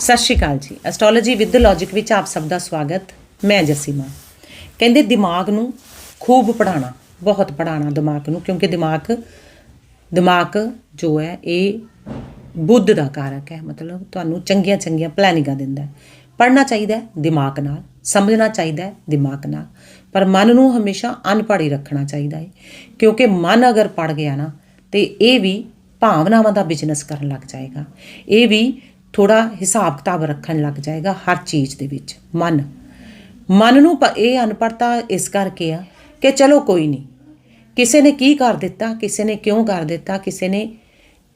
ਸਤਿ ਸ਼੍ਰੀ ਅਕਾਲ ਜੀ। Astrology with logic ਵਿੱਚ ਆਪ ਸਭ ਦਾ ਸਵਾਗਤ। ਮੈਂ ਜਸੀਮਾ। ਕਹਿੰਦੇ ਦਿਮਾਗ ਨੂੰ ਖੂਬ ਪੜਾਉਣਾ ਬਹੁਤ ਪੜਾਉਣਾ ਦਿਮਾਗ ਨੂੰ, ਕਿਉਂਕਿ ਦਿਮਾਗ ਦਿਮਾਗ ਜੋ ਹੈ, ਇਹ ਬੁੱਧ ਦਾ ਕਾਰਕ ਹੈ। ਮਤਲਬ ਤੁਹਾਨੂੰ ਚੰਗੀਆਂ ਚੰਗੀਆਂ ਪਲੈਨਿੰਗਾਂ ਦਿੰਦਾ ਹੈ। ਪੜਨਾ ਚਾਹੀਦਾ ਹੈ ਦਿਮਾਗ ਨਾਲ, ਸਮਝਣਾ ਚਾਹੀਦਾ ਹੈ ਦਿਮਾਗ ਨਾਲ। ਪਰ ਮਨ ਨੂੰ ਹਮੇਸ਼ਾ ਅਨਪੜ੍ਹ ਹੀ ਰੱਖਣਾ ਚਾਹੀਦਾ ਹੈ। ਕਿਉਂਕਿ ਮਨ ਅਗਰ ਪੜ ਗਿਆ ਨਾ, ਤੇ ਇਹ ਵੀ ਭਾਵਨਾਵਾਂ ਦਾ ਬਿਜ਼ਨਸ ਕਰਨ ਲੱਗ ਜਾਏਗਾ। ਇਹ ਵੀ ਥੋੜਾ ਹਿਸਾਬ ਕਿਤਾਬ ਰੱਖਣ ਲੱਗ ਜਾਏਗਾ ਹਰ ਚੀਜ਼ ਦੇ ਵਿੱਚ, ਮਨ। ਮਨ ਨੂੰ ਪ- ਇਹ ਅਨਪੜਤਾ ਇਸ ਕਰਕੇ ਆ ਕਿ ਚਲੋ ਕੋਈ ਨਹੀਂ, ਕਿਸੇ ਨੇ ਕੀ ਕਰ ਦਿੱਤਾ, ਕਿਸੇ ਨੇ ਕਿਉਂ ਕਰ ਦਿੱਤਾ, ਕਿਸੇ ਨੇ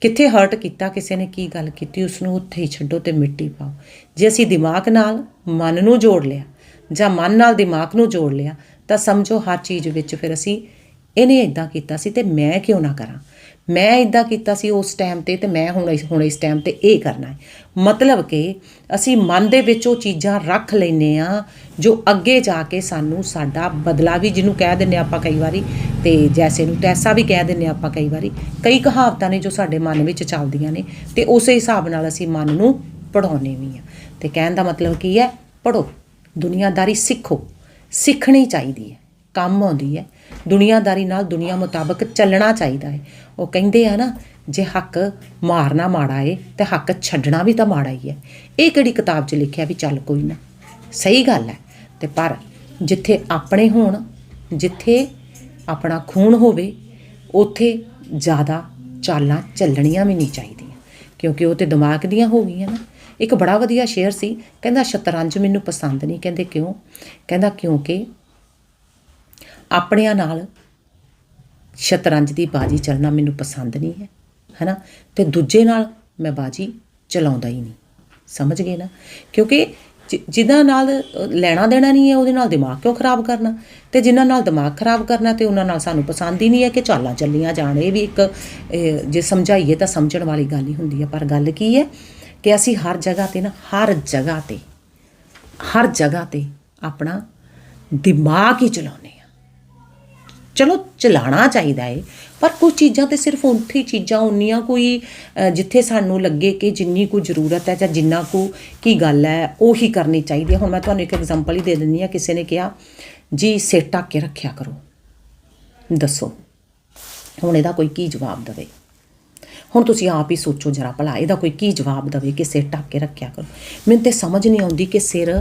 ਕਿੱਥੇ ਹਰਟ ਕੀਤਾ, ਕਿਸੇ ਨੇ ਕੀ ਗੱਲ ਕੀਤੀ ਉਸ ਨੂੰ ਉੱਥੇ ਹੀ ਛੱਡੋ ਤੇ ਮਿੱਟੀ ਪਾਓ। ਜੇ ਅਸੀਂ ਦਿਮਾਗ ਨਾਲ ਮਨ ਨੂੰ ਜੋੜ ਲਿਆ ਜਾਂ ਮਨ ਨਾਲ ਦਿਮਾਗ ਨੂੰ ਜੋੜ ਲਿਆ ਤਾਂ ਸਮਝੋ ਹਰ ਚੀਜ਼ ਵਿੱਚ ਫਿਰ ਅਸੀਂ ਇਹਨੇ ਇਦਾਂ ਕੀਤਾ ਸੀ ਤੇ ਮੈਂ ਕਿਉਂ ਨਾ ਕਰਾਂ। ਮੈਂ ਇਦਾਂ ਕੀਤਾ ਸੀ ਉਸ ਟਾਈਮ ਤੇ ਤੇ ਮੈਂ ਹੁਣ ਹੁਣ ਇਸ ਟਾਈਮ ਤੇ ਇਹ ਕਰਨਾ ਹੈ। ਮਤਲਬ ਕਿ ਅਸੀਂ ਮਨ ਦੇ ਵਿੱਚ ਉਹ ਚੀਜ਼ਾਂ ਰੱਖ ਲੈਨੇ ਆ ਜੋ ਅੱਗੇ ਜਾ ਕੇ ਸਾਨੂੰ ਸਾਡਾ ਬਦਲਾ ਵੀ ਜਿਹਨੂੰ ਕਹਿ ਦਿੰਨੇ ਆਪਾਂ ਕਈ ਵਾਰੀ ਤੇ ਜੈਸੇ ਨੂੰ ਤੈਸਾ ਵੀ ਕਹਿ ਦਿੰਨੇ ਆਪਾਂ ਕਈ ਵਾਰੀ, ਕਈ ਕਹਾਵਤਾਂ ਨੇ ਜੋ ਸਾਡੇ ਮਨ ਵਿੱਚ ਚੱਲਦੀਆਂ ਨੇ ਤੇ ਉਸੇ ਹਿਸਾਬ ਨਾਲ ਅਸੀਂ ਮਨ ਨੂੰ ਪੜਾਉਨੇ ਵੀ ਆ ਤੇ ਕਹਿਣ ਦਾ ਮਤਲਬ ਕੀ ਹੈ? ਪੜੋ ਦੁਨੀਆਦਾਰੀ ਸਿੱਖੋ। ਸਿੱਖਣੀ ਚਾਹੀਦੀ ਹੈ। ਕੰਮ ਆਉਂਦੀ ਹੈ। ਦੁਨੀਆਦਾਰੀ ਨਾਲ ਦੁਨੀਆ ਮੁਤਾਬਕ ਚੱਲਣਾ ਚਾਹੀਦਾ ਹੈ। ਉਹ ਕਹਿੰਦੇ ਆ ਨਾ, ਜੇ ਹੱਕ ਮਾਰਨਾ ਮਾੜਾ ਏ, ਤੇ ਹੱਕ ਛੱਡਣਾ ਵੀ ਤਾਂ ਮਾੜਾ ਹੀ ਹੈ। ਇਹ ਕਿਹੜੀ ਕਿਤਾਬ 'ਚ ਲਿਖਿਆ ਵੀ ਚੱਲ ਕੋਈ ਨਾ। ਸਹੀ ਗੱਲ ਹੈ। ਤੇ ਪਰ ਜਿੱਥੇ ਆਪਣੇ ਹੋਣ, ਜਿੱਥੇ ਆਪਣਾ ਖੂਨ ਹੋਵੇ, ਉੱਥੇ ਜ਼ਿਆਦਾ ਚਾਲਾਂ ਚੱਲਣੀਆਂ ਵੀ ਨਹੀਂ ਚਾਹੀਦੀਆਂ। ਕਿਉਂਕਿ ਉਹ ਤੇ ਦਿਮਾਗ ਦੀਆਂ ਹੋ ਗਈਆਂ ਨਾ। ਇੱਕ ਬੜਾ ਵਧੀਆ ਸ਼ੇਅਰ ਸੀ, ਕਹਿੰਦਾ, ਸ਼ਤਰੰਜ ਮੈਨੂੰ ਪਸੰਦ ਨਹੀਂ। ਕਹਿੰਦੇ, ਕਿਉਂ? ਕਹਿੰਦਾ, ਕਿਉਂਕਿ ਆਪਣਿਆਂ ਨਾਲ ਸ਼ਤਰੰਜ ਦੀ ਬਾਜੀ ਚੱਲਣਾ ਮੈਨੂੰ ਪਸੰਦ ਨਹੀਂ ਹੈ, ਹੈਨਾ? ਤੇ ਦੂਜੇ ਨਾਲ ਮੈਂ ਬਾਜੀ ਚਲਾਉਂਦਾ ਹੀ ਨਹੀਂ। ਸਮਝ ਗਏ ਨਾ? ਕਿਉਂਕਿ ਜਿ- ਜਿਹਨਾਂ ਨਾਲ ਲੈਣਾ ਦੇਣਾ ਨਹੀਂ ਹੈ, ਉਹਦੇ ਨਾਲ ਦਿਮਾਗ ਕਿਉਂ ਖਰਾਬ ਕਰਨਾ? ਤੇ ਜਿਨ੍ਹਾਂ ਨਾਲ ਦਿਮਾਗ ਖਰਾਬ ਕਰਨਾ ਤੇ ਉਹਨਾਂ ਨਾਲ ਸਾਨੂੰ ਪਸੰਦ ਹੀ ਨਹੀਂ ਹੈ ਕਿ ਚਾਲਾਂ ਚੱਲੀਆਂ ਜਾਣ। ਇਹ ਵੀ ਇੱਕ ਜੇ ਸਮਝਾਈਏ ਤਾਂ ਸਮਝਣ ਵਾਲੀ ਗੱਲ ਹੀ ਹੁੰਦੀ ਹੈ। ਪਰ ਗੱਲ ਕੀ ਹੈ ਕਿ ਅਸੀਂ ਹਰ ਜਗ੍ਹਾ ਤੇ ਨਾ, ਹਰ ਜਗ੍ਹਾ ਤੇ, ਹਰ ਜਗ੍ਹਾ ਤੇ ਆਪਣਾ ਦਿਮਾਗ ਹੀ ਚਲਾਉਂਦੇ ਚਲੋ ਚਲਾਣਾ ਚਾਹੀਦਾ ਏ। ਪਰ ਕੁਝ ਚੀਜ਼ਾਂ ਤੇ ਸਿਰਫ ਉੱਥੇ ਚੀਜ਼ਾਂ ਉਨੀਆਂ ਕੋਈ ਜਿੱਥੇ ਸਾਨੂੰ ਲੱਗੇ ਕਿ ਜਿੰਨੀ ਕੁ ਜ਼ਰੂਰਤ ਹੈ ਜਾਂ ਜਿੰਨਾ ਕੁ ਕੀ ਗੱਲ ਹੈ, ਉਹੀ ਕਰਨੀ ਚਾਹੀਦੀ ਹੈ। ਹੁਣ ਮੈਂ ਤੁਹਾਨੂੰ ਇੱਕ ਐਗਜ਼ਾਮਪਲ ਹੀ ਦੇ ਦਿੰਦੀ ਹਾਂ। ਕਿਸੇ ਨੇ ਕਿਹਾ, ਜੀ, ਸਿਰ ਢੱਕ ਕੇ ਰੱਖਿਆ ਕਰੋ। ਦੱਸੋ, ਹੁਣ ਇਹਦਾ ਕੋਈ ਕੀ ਜਵਾਬ ਦੇਵੇ? ਹੁਣ ਤੁਸੀਂ ਆਪ ਹੀ ਸੋਚੋ ਜਰਾ ਭਲਾ, ਇਹਦਾ ਕੋਈ ਕੀ ਜਵਾਬ ਦੇਵੇ ਕਿ ਸਿਰ ਢੱਕ ਕੇ ਰੱਖਿਆ ਕਰੋ? ਮੈਨੂੰ ਤੇ ਸਮਝ ਨਹੀਂ ਆਉਂਦੀ ਕਿ ਸਿਰ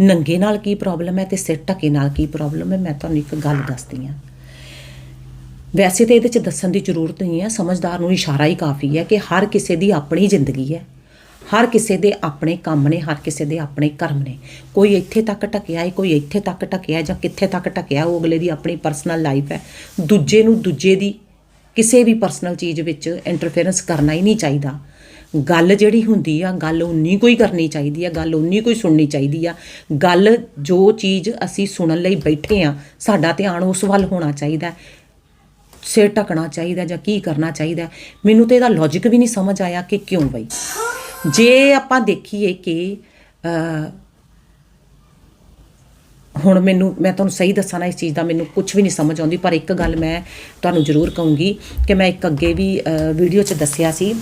ਨੰਗੇ ਨਾਲ ਕੀ ਪ੍ਰੋਬਲਮ ਹੈ ਤੇ ਸਿਰ ਢੱਕੇ ਨਾਲ ਕੀ ਪ੍ਰੋਬਲਮ ਹੈ। ਮੈਂ ਤੁਹਾਨੂੰ ਇੱਕ ਗੱਲ ਦੱਸਦੀ ਹਾਂ। ਵੈਸੇ ਤਾਂ ਇਹਦੇ ਚ ਦੱਸਣ ਦੀ ਜ਼ਰੂਰਤ ਨਹੀਂ ਹੈ, ਸਮਝਦਾਰ ਨੂੰ ਇਸ਼ਾਰਾ ਹੀ ਕਾਫੀ ਹੈ ਕਿ ਹਰ ਕਿਸੇ ਦੀ ਆਪਣੀ ਜ਼ਿੰਦਗੀ ਹੈ। ਹਰ ਕਿਸੇ ਦੇ ਆਪਣੇ ਕੰਮ ਨੇ, ਹਰ ਕਿਸੇ ਦੇ ਆਪਣੇ ਕਰਮ ਨੇ। ਕੋਈ ਇੱਥੇ ਤੱਕ ਟਕਿਆ ਹੈ, ਕੋਈ ਇੱਥੇ ਤੱਕ ਟਕਿਆ ਜਾਂ ਕਿੱਥੇ ਤੱਕ ਟਕਿਆ ਉਹ ਅਗਲੇ ਦੀ ਆਪਣੀ ਪਰਸਨਲ ਲਾਈਫ ਹੈ। ਦੂਜੇ ਨੂੰ ਦੂਜੇ ਦੀ ਕਿਸੇ ਵੀ ਪਰਸਨਲ ਚੀਜ਼ ਵਿੱਚ ਇੰਟਰਫੇਰੈਂਸ ਕਰਨਾ ਹੀ ਨਹੀਂ ਚਾਹੀਦਾ। ਗੱਲ ਜਿਹੜੀ ਹੁੰਦੀ ਆ, ਗੱਲ ਉਨੀ ਕੋਈ ਕਰਨੀ ਚਾਹੀਦੀ ਆ, ਗੱਲ ਉਨੀ ਕੋਈ ਸੁਣਨੀ ਚਾਹੀਦੀ ਆ। ਗੱਲ ਜੋ ਚੀਜ਼ ਅਸੀਂ ਸੁਣਨ ਲਈ ਬੈਠੇ ਆ, ਸਾਡਾ ਧਿਆਨ ਉਸ ਵੱਲ ਹੋਣਾ ਚਾਹੀਦਾ ਸਿਰ ਢਕਣਾ ਚਾਹੀਦਾ ਜਾਂ ਕੀ ਕਰਨਾ ਚਾਹੀਦਾ, ਮੈਨੂੰ ਤੇ ਇਹਦਾ ਲੌਜੀਕ ਵੀ ਨਹੀਂ ਸਮਝ ਆਇਆ ਕਿ ਕਿਉਂ ਬਈ। ਜੇ ਆਪਾਂ ਦੇਖੀਏ ਕਿ ਹੁਣ ਮੈਨੂੰ, ਮੈਂ ਤੁਹਾਨੂੰ ਸਹੀ ਦੱਸਾਂ ਨਾ ਇਸ ਚੀਜ਼ ਦਾ, ਮੈਨੂੰ ਕੁਝ ਵੀ ਨਹੀਂ ਸਮਝ ਆਉਂਦੀ, ਪਰ ਇੱਕ ਗੱਲ ਮੈਂ ਤੁਹਾਨੂੰ ਜ਼ਰੂਰ ਕਹੂੰਗੀ ਕਿ ਮੈਂ ਇੱਕ ਅੱਗੇ ਵੀ ਵੀਡੀਓ 'ਚ ਦੱਸਿਆ ਸੀ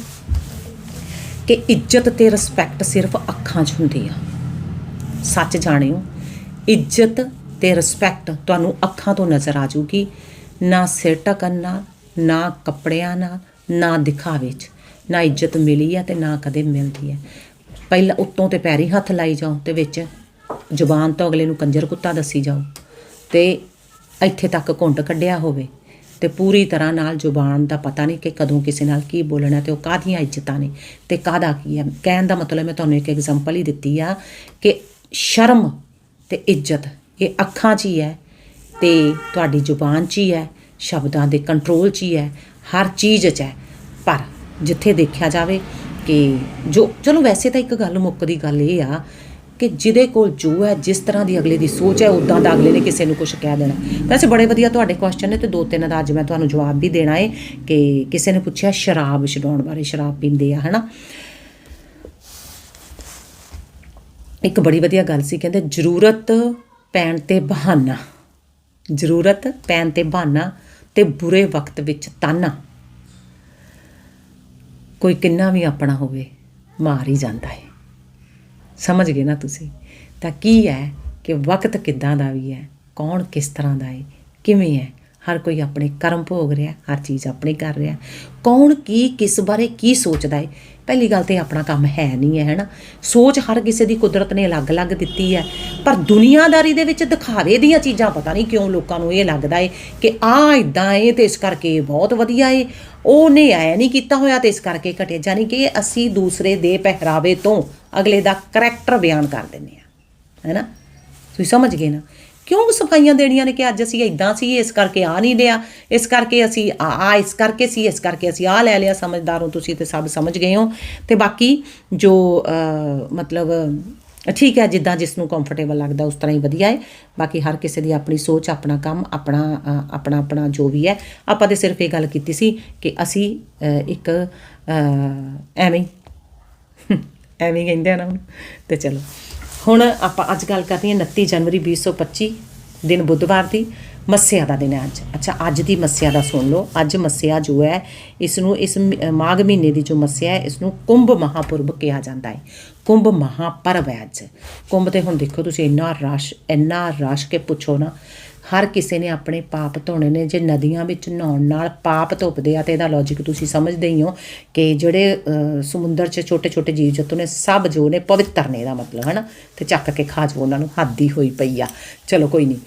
ਕਿ ਇੱਜ਼ਤ ਤੇ ਰਿਸਪੈਕਟ ਸਿਰਫ ਅੱਖਾਂ 'ਚ ਹੁੰਦੀ ਆ। ਸੱਚ ਜਾਣਿਓ, ਇੱਜ਼ਤ ਤੇ ਰਿਸਪੈਕਟ ਤੁਹਾਨੂੰ ਅੱਖਾਂ ਤੋਂ ਨਜ਼ਰ ਆ ਜੂਗੀ ਨਾ ਸਿਰ ਢਕਣ ਨਾਲ ਨਾ ਕੱਪੜਿਆਂ ਨਾਲ, ਨਾ ਦਿਖਾਵੇ 'ਚ ਨਾ ਇੱਜ਼ਤ ਮਿਲੀ ਹੈ ਤੇ ਨਾ ਕਦੇ ਮਿਲਦੀ ਹੈ ਪਹਿਲਾਂ ਉੱਤੋਂ ਤੇ ਪੈਰੀ ਹੱਥ ਲਾਈ ਜਾਓ ਤੇ ਵਿੱਚ ਜ਼ੁਬਾਨ ਤੋਂ ਅਗਲੇ ਨੂੰ ਕੰਜਰ ਕੁੱਤਾ ਦੱਸੀ ਜਾਓ। ਤੇ ਇੱਥੇ ਤੱਕ ਘੁੰਡ ਕੱਢਿਆ ਹੋਵੇ ਤੇ ਪੂਰੀ ਤਰ੍ਹਾਂ ਨਾਲ ਜ਼ੁਬਾਨ ਦਾ ਪਤਾ ਨਹੀਂ ਕਿ ਕਦੋਂ ਕਿਸੇ ਨਾਲ ਕੀ ਬੋਲਣਾ ਤੇ ਉਹ ਕਾਹਦੀਆਂ ਇੱਜ਼ਤਾਂ ਨੇ ਤੇ ਕਾਹਦਾ ਕੀ ਹੈ ਕਹਿਣ ਦਾ ਮਤਲਬ ਮੈਂ ਤੁਹਾਨੂੰ ਇੱਕ ਐਗਜ਼ਾਮਪਲ ਹੀ ਦਿੱਤੀ ਆ ਕਿ ਸ਼ਰਮ ਤੇ ਇੱਜ਼ਤ ਇਹ ਅੱਖਾਂ 'ਚ ਹੀ ਹੈ। ਤੇ ਤੁਹਾਡੀ ਜ਼ੁਬਾਨ 'ਚ ਹੀ ਹੈ, ਸ਼ਬਦਾਂ ਦੇ ਕੰਟਰੋਲ 'ਚ ਹੀ ਹੈ, ਹਰ ਚੀਜ਼ 'ਚ ਹੈ। ਪਰ ਜਿੱਥੇ ਦੇਖਿਆ ਜਾਵੇ ਕਿ ਜੋ, ਚਲੋ ਵੈਸੇ ਤਾਂ ਇੱਕ ਗੱਲ ਮੁੱਕਦੀ ਗੱਲ ਇਹ ਆ ਕਿ ਜਿਹਦੇ ਕੋਲ ਜੋ ਹੈ, ਜਿਸ ਤਰ੍ਹਾਂ ਦੀ ਅਗਲੇ ਦੀ ਸੋਚ ਹੈ ਉਦਾਂ ਦਾ ਅਗਲੇ ਨੇ ਕਿਸੇ ਨੂੰ ਕੁਝ ਕਹਿ ਦੇਣਾ। ਵੈਸੇ ਬੜੇ ਵਧੀਆ ਤੁਹਾਡੇ ਕੁਐਸਚਨ ਨੇ ਤੇ ਦੋ ਤਿੰਨ ਦਾ ਅੱਜ ਮੈਂ ਤੁਹਾਨੂੰ ਜਵਾਬ ਵੀ ਦੇਣਾ ਹੈ ਕਿ ਕਿਸੇ ਨੇ ਪੁੱਛਿਆ ਸ਼ਰਾਬ ਛਡਾਉਣ ਬਾਰੇ, ਸ਼ਰਾਬ ਪੀਂਦੇ ਆ, ਹਨਾ? ਇੱਕ ਬੜੀ ਵਧੀਆ ਗੱਲ ਸੀ, ਕਹਿੰਦੇ ਜ਼ਰੂਰਤ ਪੈਣ ਤੇ ਬਹਾਨਾ। ਜ਼ਰੂਰਤ ਪੈਣ ਤੇ ਬਹਾਨਾ ਤੇ ਬੁਰੇ ਵਕਤ ਵਿੱਚ ਤਾਨਾ। ਕੋਈ ਕਿੰਨਾ ਵੀ ਆਪਣਾ ਹੋਵੇ, ਮਾਰ ਹੀ ਜਾਂਦਾ ਹੈ। ਸਮਝ ਗਏ ਨਾ ਤੁਸੀਂ? ਤਾਂ ਕੀ ਹੈ ਕਿ ਵਕਤ ਕਿੱਦਾਂ ਦਾ ਵੀ ਹੈ, ਕੌਣ ਕਿਸ ਤਰ੍ਹਾਂ ਦਾ ਹੈ, ਕਿਵੇਂ ਹੈ? ਹਰ ਕੋਈ ਆਪਣੇ ਕਰਮ ਭੋਗ ਰਿਹਾ, ਹਰ ਚੀਜ਼ ਆਪਣੀ ਕਰ ਰਿਹਾ। ਕੌਣ ਕੀ, ਕਿਸ ਬਾਰੇ ਕੀ ਸੋਚਦਾ ਹੈ ਪਹਿਲੀ ਗੱਲ ਤੇ ਆਪਣਾ ਕੰਮ ਹੈ ਨਹੀਂ ਹੈ, ਹੈਨਾ? ਸੋਚ ਹਰ ਕਿਸੇ ਦੀ ਕੁਦਰਤ ਨੇ ਅਲੱਗ-ਅਲੱਗ ਦਿੱਤੀ ਹੈ। ਪਰ ਦੁਨੀਆਦਾਰੀ ਦੇ ਵਿੱਚ ਦਿਖਾਵੇ ਦੀਆਂ ਚੀਜ਼ਾਂ ਪਤਾ ਨਹੀਂ ਕਿਉਂ ਲੋਕਾਂ ਨੂੰ ਇਹ ਲੱਗਦਾ ਏ ਕਿ ਆ ਇਦਾਂ ਏ ਤੇ ਇਸ ਕਰਕੇ ਬਹੁਤ ਵਧੀਆ ਏ। ਉਹਨੇ ਐ ਨਹੀਂ ਕੀਤਾ ਹੋਇਆ ਤੇ ਇਸ ਕਰਕੇ ਘਟਿਆ। ਜਾਨੀ ਕਿ ਅਸੀਂ ਦੂਸਰੇ ਦੇ ਪਹਿਰਾਵੇ ਤੋਂ ਅਗਲੇ ਦਾ ਕਰੈਕਟਰ ਬਿਆਨ ਕਰ ਦਿੰਦੇ ਆ ਹੈਨਾ? ਤੁਸੀਂ ਸਮਝ ਗਏ ਨਾ? ਕਿਉਂ ਸਫਾਈਆਂ ਦੇਣੀਆਂ ਨੇ ਕਿ ਅੱਜ ਅਸੀਂ ਇਦਾਂ ਸੀ ਇਸ ਕਰਕੇ ਆ ਨਹੀਂ ਲਿਆ ਇਸ ਕਰਕੇ ਅਸੀਂ ਆ ਆ, ਇਸ ਕਰਕੇ ਸੀ, ਇਸ ਕਰਕੇ ਅਸੀਂ ਆ ਲੈ ਲਿਆ, ਸਮਝਦਾਰ ਹੋ ਤੁਸੀਂ ਤੇ ਸਭ ਸਮਝ ਗਏ ਹੋ। ਤੇ ਬਾਕੀ ਜੋ ਮਤਲਬ, ਠੀਕ ਹੈ, ਜਿੱਦਾਂ ਜਿਸ ਨੂੰ ਕੰਫਰਟੇਬਲ ਲੱਗਦਾ ਉਸ ਤਰ੍ਹਾਂ ਹੀ ਵਧੀਆ ਹੈ। ਬਾਕੀ ਹਰ ਕਿਸੇ ਦੀ ਆਪਣੀ ਸੋਚ, ਆਪਣਾ ਕੰਮ, ਆਪਣਾ ਆਪਣਾ ਆਪਣਾ ਜੋ ਵੀ ਹੈ। ਆਪਾਂ ਤੇ ਸਿਰਫ ਇਹ ਗੱਲ ਕੀਤੀ ਸੀ ਕਿ ਅਸੀਂ ਇੱਕ ਐਵੇਂ ਹੀ ਐਵੇਂ ਹੀ ਕਹਿੰਦੇ ਆ ਨਾ ਹੁਣ, ਤੇ ਚਲੋ। ਹੁਣ ਆਪਾਂ ਅੱਜ ਗੱਲ ਕਰਦੇ ਹਾਂ 29 ਜਨਵਰੀ 2025 ਦਿਨ ਬੁੱਧਵਾਰ ਦੀ, ਮੱਸਿਆ ਦਾ ਦਿਨ ਹੈ ਅੱਜ। ਅੱਛਾ, ਅੱਜ ਦੀ ਮੱਸਿਆ ਦਾ ਸੁਣ ਲਓ। ਅੱਜ ਮੱਸਿਆ ਜੋ ਹੈ ਇਸ ਨੂੰ ਇਸ ਮਾਘ ਮਹੀਨੇ ਦੀ ਜੋ ਮੱਸਿਆ ਹੈ ਇਸ ਨੂੰ ਕੁੰਭ ਮਹਾਪੁਰਬ ਕਿਹਾ ਜਾਂਦਾ ਹੈ। ਕੁੰਭ ਮਹਾਪਰਵ ਹੈ ਅੱਜ। ਕੁੰਭ ਤੇ ਹੁਣ ਦੇਖੋ ਤੁਸੀਂ ਇੰਨਾ ਰਸ਼ ਇੰਨਾ ਰਸ਼ ਕੇ ਪੁੱਛੋ ਨਾ। ਹਰ ਕਿਸੇ ਨੇ ਆਪਣੇ ਪਾਪ ਧੋਣੇ ਨੇ, ਜੇ ਨਦੀਆਂ ਵਿੱਚ ਨਹਾਉਣ ਨਾਲ ਪਾਪ ਧੁੱਪਦੇ ਆ, ਤੇ ਇਹਦਾ ਲੌਜੀਕ ਤੁਸੀਂ ਸਮਝਦੇ ਹੀ ਹੋ ਕਿ ਜਿਹੜੇ ਸਮੁੰਦਰ 'ਚ ਛੋਟੇ ਛੋਟੇ ਜੀਵ ਜੰਤੂ ਨੇ, ਸਭ ਜੋ ਨੇ ਪਵਿੱਤਰ ਨੇ ਇਹਦਾ ਮਤਲਬ ਹੈ ਨਾ ਤੇ ਚੱਕ ਕੇ ਖਾ ਜਾਓ ਉਹਨਾਂ ਨੂੰ ਹੱਦੀ ਹੋਈ ਪਈ ਆ। ਚਲੋ ਕੋਈ ਨਹੀਂ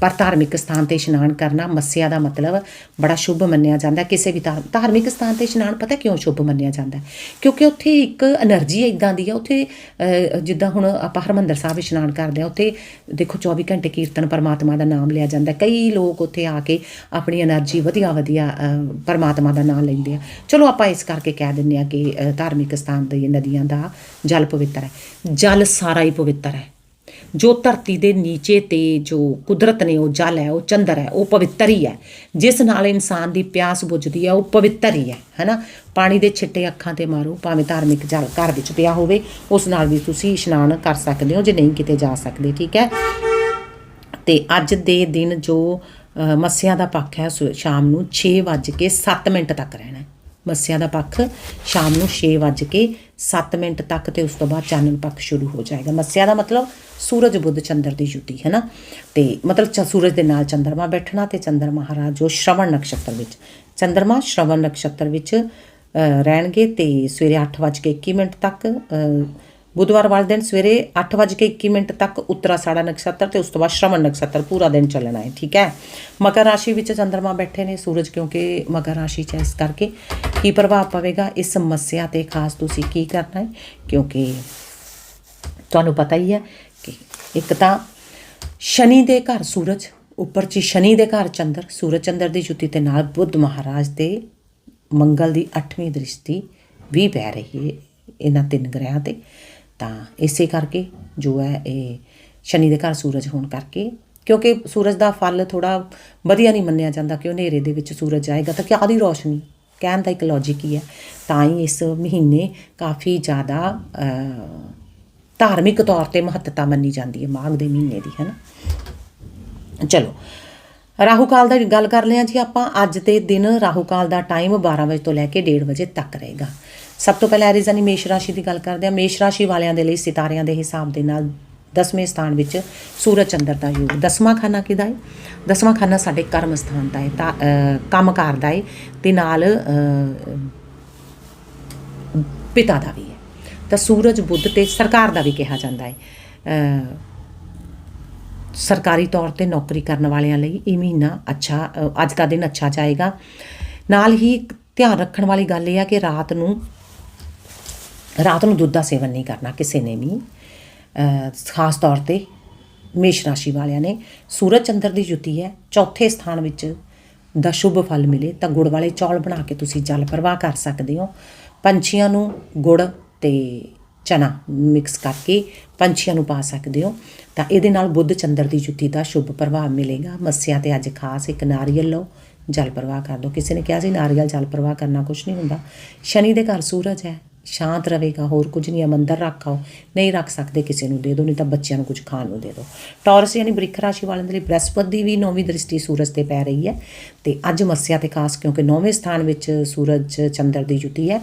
ਪਰ ਧਾਰਮਿਕ ਸਥਾਨ ਤੇ ਇਸ਼ਨਾਨ ਕਰਨਾ ਮੱਸਿਆ ਦਾ ਮਤਲਬ ਬੜਾ ਸ਼ੁਭ ਮੰਨਿਆ ਜਾਂਦਾ ਕਿਸੇ ਵੀ ਧਾਰ- ਧਾਰਮਿਕ ਸਥਾਨ ਤੇ ਇਸ਼ਨਾਨ ਪਤਾ ਕਿਉਂ ਸ਼ੁਭ ਮੰਨਿਆ ਜਾਂਦਾ ਕਿਉਂਕਿ ਉੱਥੇ ਇੱਕ એનર્ਜੀ ਇਦਾਂ ਦੀ ਆ, ਉੱਥੇ ਜਿੱਦਾਂ ਹੁਣ ਆਪਾਂ ਹਰਮੰਦਰ ਸਾਹਿਬ ਇਸ਼ਨਾਨ ਕਰਦੇ ਆ ਉੱਥੇ ਦੇਖੋ 24 ਘੰਟੇ ਕੀਰਤਨ ਪਰਮਾਤਮਾ ਦਾ ਨਾਮ ਲਿਆ ਜਾਂਦਾ ਕਈ ਲੋਕ ਉੱਥੇ ਆ ਕੇ ਆਪਣੀ એનર્ਜੀ ਵਧੀਆ ਵਧੀਆ ਪਰਮਾਤਮਾ ਦਾ ਨਾਮ ਲੈਂਦੇ ਆ। ਚਲੋ ਆਪਾਂ ਇਸ ਕਰਕੇ ਕਹਿ ਦਿੰਦੇ ਆ ਕਿ ਧਾਰਮਿਕ ਸਥਾਨ ਤੇ ਨਦੀਆਂ ਦਾ ਜਲ ਪਵਿੱਤਰ ਹੈ। ਜਲ ਸਾਰਾ ਹੀ ਪਵਿੱਤਰ ਹੈ। ਜੋ ਧਰਤੀ ਦੇ ਨੀਚੇ ਤੇ ਜੋ ਕੁਦਰਤ ਨੇ ਉਹ ਜਲ ਹੈ ਉਹ ਚੰਦਰ ਹੈ ਉਹ ਪਵਿੱਤਰ ਹੀ ਹੈ। ਜਿਸ ਨਾਲ ਇਨਸਾਨ ਦੀ ਪਿਆਸ ਬੁਝਦੀ ਹੈ ਉਹ ਪਵਿੱਤਰ ਹੀ ਹੈ ਹੈਨਾ? ਪਾਣੀ ਦੇ ਛਿੱਟੇ ਅੱਖਾਂ ਤੇ ਮਾਰੋ ਭਾਵੇਂ ਧਾਰਮਿਕ ਜਲ ਘਰ ਵਿੱਚ ਪਿਆ ਹੋਵੇ ਉਸ ਨਾਲ ਵੀ ਤੁਸੀਂ ਇਸ਼ਨਾਨ ਕਰ ਸਕਦੇ ਹੋ ਜੇ ਨਹੀਂ ਕਿਤੇ ਜਾ ਸਕਦੇ ਠੀਕ ਹੈ? ਤੇ ਅੱਜ ਦੇ ਦਿਨ ਜੋ ਅ, ਮੱਸਿਆ ਦਾ ਪੱਖ ਹੈ ਸੋ- ਸ਼ਾਮ ਨੂੰ 6:07 ਮਿੰਟ ਤੱਕ ਰਹਿਣਾ ਮੱਸਿਆ ਦਾ ਪੱਖ ਸ਼ਾਮ ਨੂੰ 6:07 ਮਿੰਟ ਤੱਕ ਤੇ ਉਸ ਤੋਂ ਬਾਅਦ ਚਾਨਣ ਪੱਖ ਸ਼ੁਰੂ ਹੋ ਜਾਏਗਾ। ਮੱਸਿਆ ਦਾ ਮਤਲਬ ਸੂਰਜ ਬੁੱਧ ਚੰਦਰ ਦੀ ਜੁਤੀ ਹੈ ਨਾ ਤੇ ਮਤਲਬ ਚ- ਸੂਰਜ ਦੇ ਨਾਲ ਚੰਦਰਮਾ ਬੈਠਣਾ ਤੇ ਚੰਦਰ ਮਹਾਰਾਜ ਜੋ ਸ਼ਰਵਣ ਨਕਸ਼ਤਰ ਵਿੱਚ। ਚੰਦਰਮਾ ਸ਼ਰਵਣ ਨਕਸ਼ਤਰ ਵਿੱਚ ਰਹਿਣਗੇ ਤੇ ਸਵੇਰੇ 8:21 ਮਿੰਟ ਤੱਕ ਬੁੱਧਵਾਰ ਵਾਲੇ ਦਿਨ ਸਵੇਰੇ 8:21 ਮਿੰਟ ਤੱਕ ਉੱਤਰਾ ਸਾੜਾ ਨਕਸ਼ਤਰ ਤੇ ਉਸ ਤੋਂ ਬਾਅਦ ਸ਼ਰਵਣ ਨਕਸ਼ਤਰ ਪੂਰਾ ਦਿਨ ਚੱਲਣਾ ਹੈ ਠੀਕ ਹੈ? ਮਕਰ ਰਾਸ਼ੀ ਵਿੱਚ ਚੰਦਰਮਾ ਬੈਠੇ ਨੇ ਸੂਰਜ ਕਿਉਂਕਿ ਮਕਰ ਰਾਸ਼ੀ ਚ ਹੈ, ਇਸ ਕਰਕੇ। ਕੀ ਪ੍ਰਭਾਵ ਪਵੇਗਾ? ਇਸ ਸਮੱਸਿਆ ਤੇ ਖਾਸ ਤੁਸੀਂ ਕੀ ਕਰਨਾ ਹੈ? ਕਿਉਂਕਿ ਤੁਹਾਨੂੰ ਪਤਾ ਹੀ ਹੈ ਕਿ ਇੱਕ ਤਾਂ ਸ਼ਨੀ ਦੇ ਘਰ ਸੂਰਜ, ਉੱਪਰ ਚ ਸ਼ਨੀ ਦੇ ਘਰ ਚੰਦਰ, ਸੂਰਜ ਚੰਦਰ ਦੀ ਜੁਤੀ ਤੇ ਨਾਲ ਬੁੱਧ ਮਹਾਰਾਜ ਤੇ ਮੰਗਲ ਦੀ 8ਵੀਂ ਦ੍ਰਿਸ਼ਟੀ ਵੀ ਪੈ ਰਹੀ ਹੈ ਇਹਨਾਂ ਤਿੰਨ ਗ੍ਰਹਿਾਂ ਤੇ। ਤਾਂ ਇਸੇ ਕਰਕੇ ਜੋ ਹੈ ਇਹ ਸ਼ਨੀ ਦੇ ਘਰ ਸੂਰਜ ਹੋਣ ਕਰਕੇ, ਕਿਉਂਕਿ ਸੂਰਜ ਦਾ ਫਲ ਥੋੜਾ ਵਧੀਆ ਨਹੀਂ ਮੰਨਿਆ ਜਾਂਦਾ ਕਿ ਉਹ ਹਨੇਰੇ ਦੇ ਵਿੱਚ ਸੂਰਜ ਆਏਗਾ ਤਾਂ ਕਿਆ ਦੀ ਰੋਸ਼ਨੀ ਕਹਿਣ ਦਾ ਇੱਕ ਲੌਜੀਕ ਹੀ ਹੈ। ਤਾਂ ਹੀ ਇਸ ਮਹੀਨੇ ਕਾਫੀ ਜ਼ਿਆਦਾ ਧਾਰਮਿਕ ਤੌਰ ਤੇ ਮਹੱਤਤਾ ਮੰਨੀ ਜਾਂਦੀ ਹੈ ਮਾਘ ਦੇ ਮਹੀਨੇ ਦੀ ਹੈ ਨਾ ਚਲੋ ਰਾਹੂ ਕਾਲ ਦਾ ਗੱਲ ਕਰ ਲਿਆ ਜੀ ਆਪਾਂ। ਅੱਜ ਦੇ ਦਿਨ ਰਾਹੂ ਕਾਲ ਦਾ ਟਾਈਮ 12 ਵਜੇ ਤੋਂ ਲੈ ਕੇ 1:30 ਵਜੇ ਤੱਕ ਰਹੇਗਾ। ਸਭ ਤੋਂ ਪਹਿਲਾਂ ਐਰੀਜ਼ਾਨੀ ਮੇਸ਼ ਰਾਸ਼ੀ ਦੀ ਗੱਲ ਕਰਦੇ ਹਾਂ। ਮੇਸ਼ ਰਾਸ਼ੀ ਵਾਲਿਆਂ ਦੇ ਲਈ ਸਿਤਾਰਿਆਂ ਦੇ ਹਿਸਾਬ ਦੇ ਨਾਲ ਦਸਵੇਂ ਸਥਾਨ ਵਿੱਚ ਸੂਰਜ ਚੰਦਰ ਦਾ ਯੋਗ। ਦਸਵਾਂ ਖਾਨਾ ਕਿਹਦਾ ਹੈ? ਦਸਵਾਂ ਖਾਨਾ ਸਾਡੇ ਕਰਮ ਸਥਾਨ ਦਾ ਹੈ, ਤਾਂ ਕੰਮ ਕਾਰ ਦਾ ਹੈ ਤੇ ਨਾਲ ਪਿਤਾ ਦਾ ਵੀ ਹੈ। ਤਾਂ ਸੂਰਜ ਬੁੱਧ ਤੇ ਸਰਕਾਰ ਦਾ ਵੀ ਕਿਹਾ ਜਾਂਦਾ ਹੈ। ਸਰਕਾਰੀ ਤੌਰ ਤੇ ਨੌਕਰੀ ਕਰਨ ਵਾਲਿਆਂ ਲਈ ਇਹ ਮਹੀਨਾ ਅੱਛਾ ਅੱਜ ਦਾ ਦਿਨ ਅੱਛਾ ਜਾਏਗਾ। ਨਾਲ ਹੀ ਧਿਆਨ ਰੱਖਣ ਵਾਲੀ ਗੱਲ ਇਹ ਆ ਕਿ ਰਾਤ ਨੂੰ ਰਾਤ ਨੂੰ ਦੁੱਧ ਦਾ ਸੇਵਨ ਨਹੀਂ ਕਰਨਾ ਕਿਸੇ ਨੇ ਵੀ। ਖਾਸ ਤੌਰ ਤੇ ਮੇਸ਼ ਰਾਸ਼ੀ ਵਾਲਿਆਂ ਨੇ ਸੂਰਜ ਚੰਦਰ ਦੀ ਜੁਤੀ ਹੈ, ਚੌਥੇ ਸਥਾਨ ਵਿੱਚ ਦਾ ਸ਼ੁਭ ਫਲ ਮਿਲੇ ਤਾਂ ਗੁੜ ਵਾਲੇ ਚੌਲ ਬਣਾ ਕੇ ਤੁਸੀਂ ਜਲ ਪ੍ਰਵਾਹ ਕਰ ਸਕਦੇ ਹੋ। ਪੰਛੀਆਂ ਨੂੰ ਗੁੜ ਤੇ ਚਨਾ ਮਿਕਸ ਕਰਕੇ ਪੰਛੀਆਂ ਨੂੰ ਪਾ ਸਕਦੇ ਹੋ। ਤਾਂ ਇਹਦੇ ਨਾਲ ਬੁੱਧ ਚੰਦਰ ਦੀ ਜੁਤੀ ਦਾ ਸ਼ੁਭ ਪ੍ਰਭਾਵ ਮਿਲੇਗਾ। ਮੱਸਿਆ ਤੇ ਅੱਜ ਖਾਸ ਇੱਕ ਨਾਰੀਅਲ ਲਓ, ਜਲ ਪ੍ਰਵਾਹ ਕਰ ਦਿਓ ਕਿਸੇ ਨੇ ਕਿਹਾ ਸੀ ਨਾਰੀਅਲ ਜਲ ਪ੍ਰਵਾਹ ਕਰਨਾ ਕੁਝ ਨਹੀਂ ਹੁੰਦਾ। ਸ਼ਨੀ ਦੇ ਘਰ ਸੂਰਜ ਹੈ। ਸ਼ਾਂਤ ਰਹੇਗਾ, ਹੋਰ ਕੁਝ ਨਹੀਂ, ਅਮੰਦਰ ਮੰਦਰ ਰੱਖਾਓ ਨਹੀਂ ਰੱਖ ਸਕਦੇ ਕਿਸੇ ਨੂੰ, ਦੇ ਦਿਓ, ਨਹੀਂ ਤਾਂ ਬੱਚਿਆਂ ਨੂੰ ਕੁਝ ਖਾਣ ਨੂੰ ਦੇ ਦਿਓ। ਟੌਰਸ ਯਾਨੀ ਬ੍ਰਿਖ ਰਾਸ਼ੀ ਵਾਲਿਆਂ ਦੇ ਲਈ ਬ੍ਰਹਸਪਤੀ ਦੀ ਵੀ ਨੌਵੀਂ ਦ੍ਰਿਸ਼ਟੀ ਸੂਰਜ ਤੇ ਪੈ ਰਹੀ ਹੈ। ਤੇ ਅੱਜ ਮੱਸਿਆ ਤੇ ਖਾਸ ਕਿਉਂਕਿ ਨੌਵੇਂ ਸਥਾਨ ਵਿੱਚ ਸੂਰਜ, ਚੰਦਰ ਦੀ ਜੁਤੀ ਹੈ,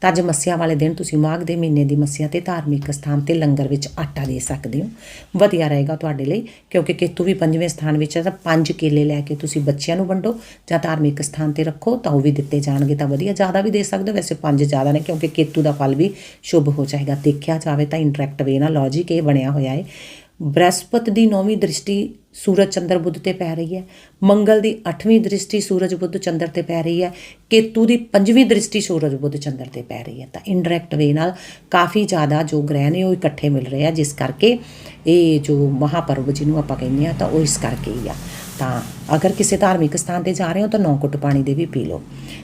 ਤਾਂ ਅੱਜ ਮੱਸਿਆ ਵਾਲੇ ਦਿਨ ਤੁਸੀਂ ਮਾਘ ਦੇ ਮਹੀਨੇ ਦੀ ਮੱਸਿਆ ਤੇ ਧਾਰਮਿਕ ਸਥਾਨ ਤੇ ਲੰਗਰ ਵਿੱਚ ਆਟਾ ਦੇ ਸਕਦੇ ਹੋ। ਵਧੀਆ ਰਹੇਗਾ ਤੁਹਾਡੇ ਲਈ, ਕਿਉਂਕਿ ਕੇਤੂ ਵੀ ਪੰਜਵੇਂ ਸਥਾਨ ਵਿੱਚ ਹੈ, ਤਾਂ ਪੰਜ ਕੇਲੇ ਲੈ ਕੇ ਤੁਸੀਂ ਬੱਚਿਆਂ ਨੂੰ ਵੰਡੋ ਜਾਂ ਧਾਰਮਿਕ ਸਥਾਨ ਤੇ ਰੱਖੋ, ਤਾਂ ਉਹ ਵੀ ਦਿੱਤੇ ਜਾਣਗੇ, ਤਾਂ ਵਧੀਆ, ਜ਼ਿਆਦਾ ਵੀ ਦੇ ਸਕਦੇ ਹੋ। ਵੈਸੇ ਪੰਜ ਜ਼ਿਆਦਾ ਨੇ, ਕਿਉਂਕਿ ਕੇਤੂ ਦਾ ਫਲ ਵੀ ਸ਼ੁਭ ਹੋ ਜਾਏਗਾ। ਦੇਖਿਆ ਜਾਵੇ ਤਾਂ ਇੰਟਰੈਕਟ ਵੇ ਨਾਲ ਲੌਜੀਕ ਇਹ ਬਣਿਆ ਹੋਇਆ ਹੈ। ਬ੍ਰਹਸਪਤ ਦੀ ਨੌਵੀਂ ਦ੍ਰਿਸ਼ਟੀ ਸੂਰਜ ਚੰਦਰ ਬੁੱਧ ਤੇ ਪੈ ਰਹੀ ਹੈ। ਮੰਗਲ ਦੀ 8ਵੀਂ ਦ੍ਰਿਸ਼ਟੀ ਸੂਰਜ ਬੁੱਧ ਚੰਦਰ ਤੇ ਪੈ ਰਹੀ ਹੈ। ਕੇਤੂ ਦੀ 5ਵੀਂ ਦ੍ਰਿਸ਼ਟੀ ਸੂਰਜ ਬੁੱਧ ਚੰਦਰ ਤੇ ਪੈ ਰਹੀ ਹੈ। ਤਾਂ ਇਨਡਾਇਰੈਕਟ ਵੇ ਨਾਲ ਕਾਫੀ ਜ਼ਿਆਦਾ ਜੋ ਗ੍ਰਹਿ ਨੇ ਉਹ ਇਕੱਠੇ ਮਿਲ ਰਹੇ ਆ, ਜਿਸ ਕਰਕੇ ਇਹ ਜੋ ਮਹਾਪਰਵ ਜਿਹਨੂੰ ਆਪਾਂ ਕਹਿੰਦੇ ਆ ਤਾਂ ਉਹ ਇਸ ਕਰਕੇ ਹੀ ਆ। ਤਾਂ ਅਗਰ ਕਿਸੇ ਧਾਰਮਿਕ ਸਥਾਨ ਤੇ ਜਾ ਰਹੇ ਹੋ ਤਾਂ ਨੌ ਘੁੱਟ ਪਾਣੀ ਦੇ ਵੀ ਪੀ ਲਓ।